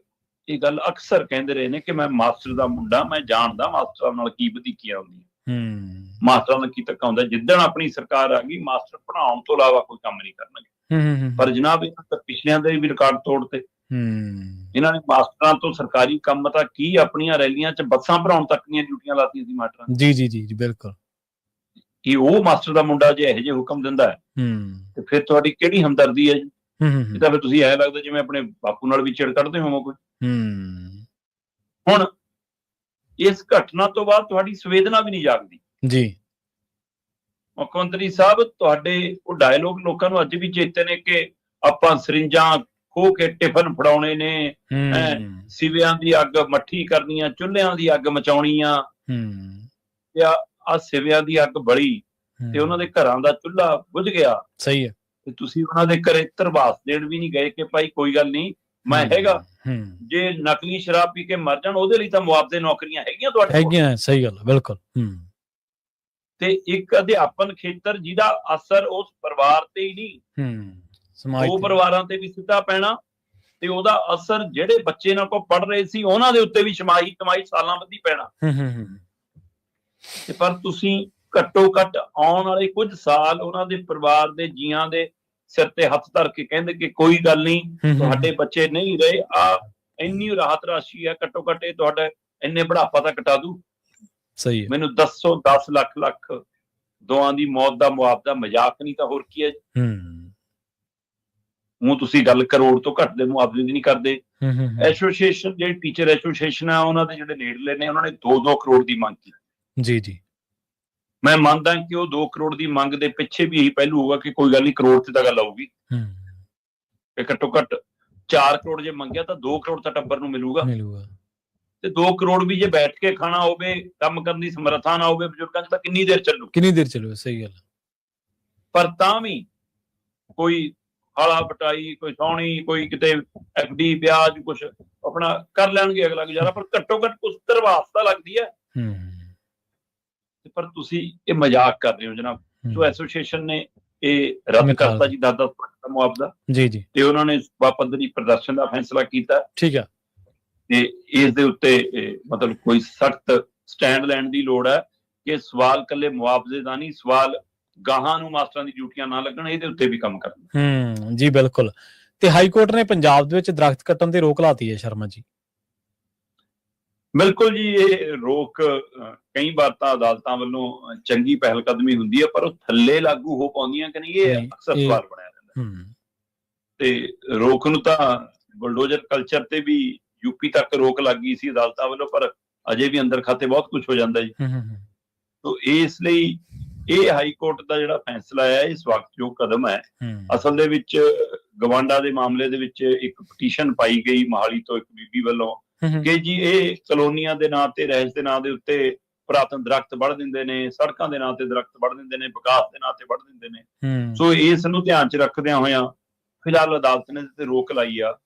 ਇਹ ਗੱਲ ਅਕਸਰ ਕਹਿੰਦੇ ਰਹੇ ਨੇ ਕਿ ਮੈਂ ਮਾਸਟਰ ਦਾ ਮੁੰਡਾ ਮੈਂ ਜਾਣਦਾ ਮਾਸਟਰਾਂ ਨਾਲ ਕੀ ਵਧੀਕੀਆਂ ਹੁੰਦੀਆਂ। ਹੂੰ ਮਾਸਟਰਾਂ ਨਾਲ ਕੀ ਧੱਕਾ ਹੁੰਦਾ ਜਿੱਦਣ ਆਪਣੀ ਸਰਕਾਰ ਆ ਗਈ ਮਾਸਟਰ ਪੜਾਉਣ ਤੋਂ ਇਲਾਵਾ ਕੋਈ ਕੰਮ ਨਹੀਂ ਕਰਨਗੇ। ਹੂੰ ਹੂੰ, ਹੂੰ ਪਰ ਜਨਾਬ ਇਹਨਾਂ ਤਾਂ ਪਿਛਲਿਆਂ ਦੇ ਵੀ ਰਿਕਾਰਡ ਤੋੜਤੇ। ਹੂੰ। ਇਹਨਾਂ ਨੇ ਮਾਸਟਰਾਂ ਤੋਂ ਸਰਕਾਰੀ ਕੰਮ ਤਾਂ ਕੀ ਆਪਣੀਆਂ ਰੈਲੀਆਂ 'ਚ ਬੱਸਾਂ ਭਰਾਉਣ ਤੱਕ ਦੀਆਂ ਡਿਊਟੀਆਂ ਲਾਤੀਆਂ ਸੀ ਮਾਸਟਰਾਂ। ਜੀ ਜੀ ਜੀ ਜੀ ਬਿਲਕੁਲ। ਕਿ ਉਹ ਮਾਸਟਰ ਦਾ ਮੁੰਡਾ ਜੇ ਇਹੋ ਜਿਹੇ ਹੁਕਮ ਦਿੰਦਾ ਹੈ ਹੂੰ। ਤੇ ਫਿਰ ਤੁਹਾਡੀ ਕਿਹੜੀ ਹਮਦਰਦੀ ਹੈ ਜੀ? ਹੂੰ ਹੂੰ, ਇਹ ਤਾਂ ਫਿਰ ਤੁਸੀਂ ਐ ਲੱਗਦਾ ਜਿਵੇਂ ਆਪਣੇ ਬਾਪੂ ਨਾਲ ਵੀ ਛੇੜ ਕੱਢਦੇ ਹੋਵੋ ਕੋਈ ਹੂੰ। ਹੁਣ ਇਸ ਘਟਨਾ ਤੋਂ ਬਾਅਦ ਤੁਹਾਡੀ ਸੰਵੇਦਨਾ ਵੀ ਨਹੀਂ ਜਾਗਦੀ। ਜੀ। ਮੁੱਖ ਮੰਤਰੀ ਸਾਹਿਬ ਤੁਹਾਡੇ ਉਹ ਡਾਇਲੋਗ ਲੋਕਾਂ ਨੂੰ ਅੱਜ ਵੀ ਚੇਤੇ ਨੇ ਕਿ ਆਪਾਂ ਸਰਿੰਜਾਂ ਖੋ ਕੇ ਟਿਫਨ ਫੜਾਉਣੇ ਨੇ ਸਿਵਿਆਂ ਦੀ ਅੱਗ ਮੱਠੀ ਕਰਨੀਆਂ ਚੁੱਲ੍ਹਿਆਂ ਦੀ ਅੱਗ ਮਚਾਉਣੀਆਂ। ਹੂੰ। ਤੇ ਆ ਸਿਵਿਆਂ ਦੀ ਅੱਗ ਬੜੀ ਤੇ ਉਹਨਾਂ ਦੇ ਘਰਾਂ ਦਾ ਚੁੱਲ੍ਹਾ ਬੁਝ ਗਿਆ। ਸਹੀ ਹੈ। ਤੇ ਤੁਸੀਂ ਉਹਨਾਂ ਦੇ ਘਰੇ ਧਰਵਾਸ ਦੇਣ ਵੀ ਨਹੀਂ ਗਏ ਕਿ ਭਾਈ ਕੋਈ ਗੱਲ ਨਹੀਂ ਮੈਂ ਹੈਗਾ। ਹੂੰ। ਜੇ ਨਕਲੀ ਸ਼ਰਾਬ ਪੀ ਕੇ ਮਰ ਜਾਣ ਉਹਦੇ ਲਈ ਤਾਂ ਮੁਆਵਜ਼ੇ ਨੌਕਰੀਆਂ ਹੈਗੀਆਂ ਤੁਹਾਡੇ ਕੋਲ? ਹੈਗੀਆਂ ਸਹੀ ਗੱਲ ਬਿਲਕੁਲ ਹੂੰ। ਤੇ ਇੱਕ ਅਧਿਆਪਨ ਖੇਤਰ ਜਿਹਦਾ ਅਸਰ ਉਸ ਪਰਿਵਾਰ ਤੇ ਹੀ ਨਹੀਂ। ਹੂੰ। ਸਮਾਜ ਉਹ ਪਰਿਵਾਰਾਂ ਤੇ ਵੀ ਸਿੱਧਾ ਪੈਣਾ ਤੇ ਉਹਦਾ ਅਸਰ ਜਿਹੜੇ ਬੱਚੇ ਨਾਲ ਕੋ ਪੜ ਰਹੇ ਸੀ ਉਹਨਾਂ ਦੇ ਉੱਤੇ ਵੀ ਛਮਾਹੀ ਕਮਾਈ ਸਾਲਾਂ ਬੱਧੀ ਪੈਣਾ। ਹੂੰ ਹੂੰ ਹੂੰ। ਤੇ ਪਰ ਤੁਸੀਂ ਘੱਟੋ ਘੱਟ ਆਉਣ ਵਾਲੇ ਕੁਝ ਸਾਲ ਉਹਨਾਂ ਦੇ ਪਰਿਵਾਰ ਦੇ ਜੀਆਂ ਦੇ ਸਿਰ ਤੇ ਹੱਥ ਧਰ ਕੇ ਕਹਿੰਦੇ ਕਿ ਕੋਈ ਗੱਲ ਨਹੀਂ ਤੁਹਾਡੇ ਬੱਚੇ ਨਹੀਂ ਰਹੇ ਆ ਇੰਨੀ ਰਾਹਤ ਰਾਸ਼ੀ ਆ ਘੱਟੋ ਘੱਟ ਇਹ ਤੁਹਾਡਾ ਇੰਨੇ ਬੁਢਾਪਾ ਤਾਂ ਕਟਾ ਦੂ। ਸਹੀ ਹੈ। ਮੈਨੂੰ ਦੱਸੋ 10 ਲੱਖ ਲੱਖ ਦੋਆਂ ਦੀ ਮੌਤ ਦਾ ਮੁਆਵਜ਼ਾ ਮਜ਼ਾਕ ਨਹੀਂ ਤਾਂ ਹੋਰ ਕੀ ਹੈ? ਹੂੰ। ਉਹ ਤੁਸੀਂ ਗੱਲ ਕਰੋੜ ਤੋਂ ਘੱਟ ਦੇ ਮੁਆਵਜ਼ੇ ਦੀ ਨਹੀਂ ਕਰਦੇ। ਐਸੋਸੀਏਸ਼ਨ ਜਿਹੜੀ ਟੀਚਰ ਐਸੋਸੀਏਸ਼ਨ ਆ ਉਹਨਾਂ ਦੇ ਜਿਹੜੇ ਨੇੜਲੇ ਨੇ ਉਹਨਾਂ ਨੇ 2-2 ਕਰੋੜ ਦੀ ਮੰਗ ਕੀਤੀ। ਜੀ ਜੀ। ਮੈਂ ਮੰਨਦਾ ਕਿ ਉਹ 2 ਕਰੋੜ ਦੀ ਮੰਗ ਦੇ ਪਿੱਛੇ ਵੀ ਇਹੀ ਪਹਿਲੂ ਹੋਊਗਾ ਕਿ ਕੋਈ ਗੱਲ ਨਹੀਂ ਕਰੋੜ ਤੇ ਤਾਂ ਗੱਲ ਆਊਗੀ। ਹੂੰ। ਕਿ ਘੱਟੋ ਘੱਟ 4 ਕਰੋੜ ਜੇ ਮੰਗਿਆ ਤਾਂ 2 ਕਰੋੜ ਤਾਂ ਟੱਬਰ ਨੂੰ ਮਿਲੂਗਾ। ਮਿਲੂਗਾ। ਤੇ 2 ਕਰੋੜ ਵੀ ਜੇ ਬੈਠ ਕੇ ਖਾਣਾ ਹੋਵੇ ਕੰਮ ਕਰਨ ਦੀ ਸਮਰੱਥਾ ਨਾ ਹੋਵੇ ਬਜ਼ੁਰਗਾਂ 'ਚ ਤਾਂ ਕਿੰਨੀ ਦੇਰ ਚੱਲੂ? ਕਿੰਨੀ ਦੇਰ ਚੱਲੂ? ਸਹੀ ਗੱਲ। ਪਰ ਤਾਂ ਵੀ ਕੋਈ ਹਾਲਾ ਬਟਾਈ ਕੋਈ ਸੌਣੀ ਕੋਈ ਕਿਤੇ ਐਫਡੀ ਵਿਆਜ ਕੁਝ ਆਪਣਾ ਕਰ ਲੈਣਗੇ ਅਗਲਾ ਗੁਜ਼ਾਰਾ ਪਰ ਘੱਟੋ ਘੱਟ ਕੁਝ ਤਰਵਾਸਤਾ ਲੱਗਦੀ ਹੈ। ਪਰ ਤੁਸੀਂ ਇਹ ਮਜ਼ਾਕ ਕਰ ਰਹੇ ਹੋ ਜਨਾਬ। ਸੋ ਐਸੋਸੀਏਸ਼ਨ ਨੇ ਇਹ ਰੱਦ ਕਰਤਾ ਜੀ 10-10 ਲੱਖ ਦਾ ਮੁਆਵਜ਼ਾ। ਜੀ ਜੀ। ਤੇ ਉਹਨਾਂ ਨੇ ਪੱਧਰੀ ਪ੍ਰਦਰਸ਼ਨ ਦਾ ਫੈਸਲਾ ਕੀਤਾ। ਠੀਕ ਹੈ ਤੇ ਇਸ ਦੇ ਉੱਤੇ ਮਤਲਬ ਕੋਈ ਸਖਤ ਸਟੈਂਡ ਲੈਣ ਦੀ ਲੋੜ ਹੈ ਕਿ ਸਵਾਲ ਕੱਲੇ ਮੁਆਵਜ਼ੇ ਦਾ ਨਹੀਂ ਸਵਾਲ ਗਾਹਾਂ ਨੂੰ ਮਾਸਟਰਾਂ ਦੀ ਡਿਊਟੀਆਂ ਨਾ ਲੱਗਣ ਇਹਦੇ ਉੱਤੇ ਵੀ ਕੰਮ ਕਰਨਾ। ਹੂੰ ਜੀ ਬਿਲਕੁਲ। ਤੇ ਹਾਈ ਕੋਰਟ ਨੇ ਪੰਜਾਬ ਦੇ ਵਿੱਚ ਦਰਖਤ ਕੱਟਣ ਤੇ ਰੋਕ ਲਾਤੀ ਹੈ ਸ਼ਰਮਾ ਜੀ। ਬਿਲਕੁਲ ਜੀ ਇਹ ਰੋਕ ਕਈ ਵਾਰ ਤਾਂ ਅਦਾਲਤਾਂ ਵੱਲੋਂ ਚੰਗੀ ਪਹਿਲ ਕਦਮੀ ਹੁੰਦੀ ਹੈ ਪਰ ਉਹ ਥੱਲੇ ਲਾਗੂ ਹੋ ਪਾਉਂਦੀਆਂ ਕਿ ਨਹੀਂ ਇਹ ਅਕਸਰ ਸਵਾਲ ਬਣਿਆ ਰਹਿੰਦਾ। ਹੂੰ। ਤੇ ਰੋਕ ਨੂੰ ਤਾਂ ਬੁਲਡੋਜ਼ਰ ਕਲਚਰ ਤੇ ਵੀ ਯੂਪੀ ਤੱਕ ਰੋਕ ਲੱਗ ਗਈ ਸੀ ਅਦਾਲਤਾਂ ਵੱਲੋਂ ਪਰ ਅਜੇ ਵੀ ਅੰਦਰ ਖਾਤੇ ਬਹੁਤ ਕੁਝ ਹੋ ਜਾਂਦਾ ਜੀ। ਹੂੰ ਹੂੰ, ਹੂੰ। ਤੋਂ ਇਸ ਲਈ ਇਹ ਹਾਈ ਕੋਰਟ ਦਾ ਜਿਹੜਾ ਫੈਸਲਾ ਹੈ ਇਹ ਸਵਾਗਤਯੋਗ ਕਦਮ ਹੈ ਅਸਲ ਦੇ ਵਿੱਚ ਗਵਾਂਡਾ ਦੇ ਮਾਮਲੇ ਦੇ ਵਿੱਚ ਇੱਕ ਪਟੀਸ਼ਨ ਪਾਈ ਗਈ ਮਹਾਲੀ ਤੋਂ ਇੱਕ ਬੀਬੀ ਵੱਲੋਂ ਕਿ ਜੀ ਇਹ ਕਲੋਨੀਆਂ ਦੇ ਨਾਂ ਤੇ ਰਹਿਸ਼ ਦੇ ਨਾਂ ਦੇ ਉੱਤੇ ਪੁਰਾਤਨ ਦਰਖਤ ਵੱਢ ਦਿੰਦੇ ਨੇ ਸੜਕਾਂ ਦੇ ਨਾਂ ਤੇ ਦਰਖਤ ਵੱਢ ਦਿੰਦੇ ਨੇ ਵਿਕਾਸ ਦੇ ਨਾਂ ਤੇ ਵੱਢ ਦਿੰਦੇ ਨੇ। ਸੋ ਇਸ ਨੂੰ ਧਿਆਨ 'ਚ ਰੱਖਦਿਆਂ ਹੋਇਆਂ ਫਿਲਹਾਲ ਅਦਾਲਤ ਨੇ ਤੇ ਰੋਕ ਲਾਈ ਆ।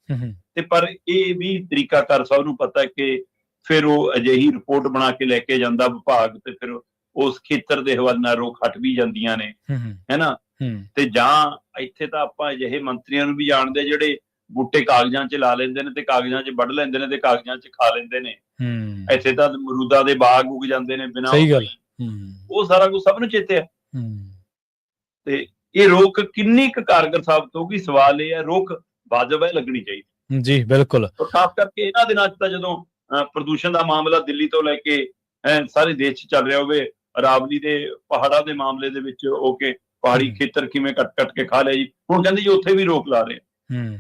ਤੇ ਪਰ ਇਹ ਵੀ ਤਰੀਕਾਕਾਰ ਸਭ ਨੂੰ ਪਤਾ ਹੈ ਕਿ ਫਿਰ ਉਹ ਅਜਿਹੀ ਰਿਪੋਰਟ ਬਣਾ ਕੇ ਲੈ ਕੇ ਜਾਂਦਾ ਵਿਭਾਗ ਤੇ ਫਿਰ ਉਸ ਖੇਤਰ ਦੇ ਹਵਾਲੇ ਨਾਲ ਰੋਕ ਹਟ ਵੀ ਜਾਂਦੀਆਂ ਨੇ ਹੈਨਾ ਤੇ ਜਾਂ ਇੱਥੇ ਤਾਂ ਆਪਾਂ ਅਜਿਹੇ ਮੰਤਰੀਆਂ ਨੂੰ ਵੀ ਜਾਣਦੇ ਜਿਹੜੇ ਬੂਟੇ ਕਾਗਜ਼ਾਂ 'ਚ ਲਾ ਲੈਂਦੇ ਨੇ ਤੇ ਕਾਗਜ਼ਾਂ 'ਚ ਵੱਢ ਲੈਂਦੇ ਨੇ ਤੇ ਕਾਗਜ਼ਾਂ 'ਚ ਖਾ ਲੈਂਦੇ ਨੇ। ਹੂੰ। ਇੱਥੇ ਤਾਂ ਅਮਰੂਦਾ ਦੇ ਬਾਗ ਉਗ ਜਾਂਦੇ ਨੇ ਬਿਨਾਂ ਸਹੀ ਗੱਲ। ਹੂੰ। ਉਹ ਸਾਰਾ ਕੁਝ ਸਭ ਨੂੰ ਚੇਤੇ ਹੈ ਹੂੰ। ਤੇ ਇਹ ਰੋਕ ਕਿੰਨੀ ਕੁ ਕਾਰਗਰ ਸਾਬਤ ਹੋਊਗੀ? ਸਵਾਲ ਇਹ ਹੈ ਰੋਕ ਵਾਜਬ ਹੈ ਲੱਗਣੀ ਚਾਹੀਦੀ। ਜੀ ਬਿਲਕੁਲ। ਔਰ ਖਾਸ ਕਰਕੇ ਇਹਨਾਂ ਦਿਨਾਂ 'ਚ ਤਾਂ ਜਦੋਂ ਪ੍ਰਦੂਸ਼ਣ ਦਾ ਮਾਮਲਾ ਦਿੱਲੀ ਤੋਂ ਲੈ ਕੇ ਸਾਰੇ ਦੇਸ਼ 'ਚ ਚੱਲ ਰਿਹਾ ਹੋਵੇ ਅਰਾਵਲੀ ਦੇ ਪਹਾੜਾਂ ਦੇ ਮਾਮਲੇ ਦੇ ਵਿੱਚ ਉਹ ਕਿ ਪਹਾੜੀ। ਖੇਤਰ ਕਿਵੇਂ ਕੱਟ-ਕੱਟ ਕੇ ਖਾ ਲਿਆ ਜੀ। ਹੁਣ ਕਹਿੰਦੇ ਜੀ ਉੱਥੇ ਵੀ ਰੋਕ ਲਾ ਰਹੇ। ਹੂੰ।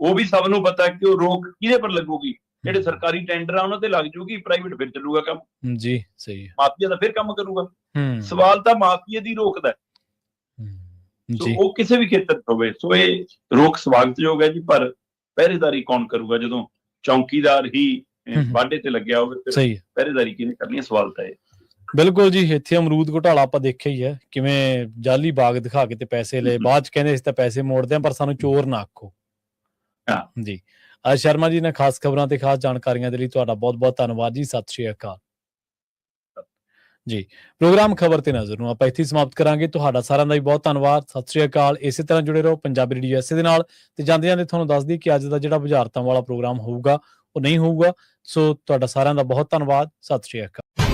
ਉਹ ਵੀ ਸਭ ਨੂੰ ਪਤਾ ਕਿ ਉਹ ਰੋਕ ਕਿਹਦੇ ਪਰ ਲੱਗੂਗੀ? ਜਿਹੜੇ ਸਰਕਾਰੀ ਟੈਂਡਰ ਆ ਉਹਨਾਂ ਤੇ ਲੱਗ ਜੂਗੀ ਪ੍ਰਾਈਵੇਟ ਫਿਰ ਚੱਲੂਗਾ ਕੰਮ। ਜੀ ਸਹੀ ਹੈ। ਮਾਫੀਆ ਦਾ ਫਿਰ ਕੰਮ ਕਰੂਗਾ। ਹੂੰ। ਸਵਾਲ ਤਾਂ ਮਾਫੀਆ ਦੀ ਰੋਕਦਾ ਹੈ। ਹੂੰ, ਸੋ ਜੀ। ਉਹ ਕਿਸੇ ਵੀ ਖੇਤਰ ਹੋਵੇ। ਸੋ ਇਹ ਰੋਕ ਸਵਾਗਤਯੋਗ ਹੈ ਜੀ ਪਰ ਪਹਿਰੇਦਾਰੀ ਕੌਣ ਕਰੂਗਾ? ਜਦੋਂ ਚੌਕੀਦਾਰ ਹੀ। ਵਾਢੇ ਤੇ ਲੱਗਿਆ ਹੋਵੇ ਫਿਰ ਸਹੀ ਹੈ। ਪਹਿਰੇਦਾਰੀ ਕਿਹਨੇ ਕਰਨੀ ਹੈ? ਸਵਾਲ ਤਾਂ ਇਹ ਬਿਲਕੁਲ ਜੀ ਇੱਥੇ ਅਮਰੂਦ ਘੁਟਾਲਾ ਆਪਾਂ ਦੇਖਿਆ ਹੀ ਹੈ ਕਿਵੇਂ ਜਾਲੀ ਬਾਗ ਦਿਖਾ ਕੇ ਤੇ ਪੈਸੇ ਲਏ। ਬਾਅਦ ਚ ਕਹਿੰਦੇ ਇਸ ਤਾਂ ਪੈਸੇ ਮੋੜਦੇ ਆ ਪਰ ਸਾਨੂੰ ਚੋਰ ਨਾ ਆਖੋ। ਹਾਂ। ਜੀ। ਅੱਜ ਸ਼ਰਮਾ ਜੀ ਨੇ ਖਾਸ ਖਬਰਾਂ ਤੇ ਖਾਸ ਜਾਣਕਾਰੀਆਂ ਦੇ ਲਈ ਤੁਹਾਡਾ ਬਹੁਤ-ਬਹੁਤ ਧੰਨਵਾਦ ਜੀ। ਸਤਿ ਸ਼੍ਰੀ ਅਕਾਲ। ਜੀ। ਪ੍ਰੋਗਰਾਮ ਖਬਰ ਤੇ ਨਜ਼ਰ ਨੂੰ ਆਪਾਂ ਇੱਥੇ ਸਮਾਪਤ ਕਰਾਂਗੇ। ਤੁਹਾਡਾ ਸਾਰਿਆਂ ਦਾ ਵੀ ਬਹੁਤ ਧੰਨਵਾਦ। ਸਤਿ ਸ਼੍ਰੀ ਅਕਾਲ। ਇਸੇ ਤਰ੍ਹਾਂ ਜੁੜੇ ਰਹੋ ਪੰਜਾਬੀ ਰੇਡੀਓ ਐਸੇ ਦੇ ਨਾਲ। ਤੇ ਜਾਂਦੇ ਜਾਂਦੇ ਤੁਹਾਨੂੰ ਦੱਸ ਦਈਏ ਕਿ ਅੱਜ ਦਾ ਜਿਹੜਾ ਬੁਝਾਰਤਾਂ ਵਾਲਾ ਪ੍ਰੋਗਰਾਮ ਹੋਊਗਾ ਉਹ ਨਹੀਂ ਹੋਊਗਾ। ਸੋ ਤੁਹਾਡਾ ਸਾਰਿਆਂ ਦਾ ਬਹੁਤ ਧੰਨਵਾਦ। ਸਤਿ ਸ਼੍ਰੀ ਅਕਾਲ।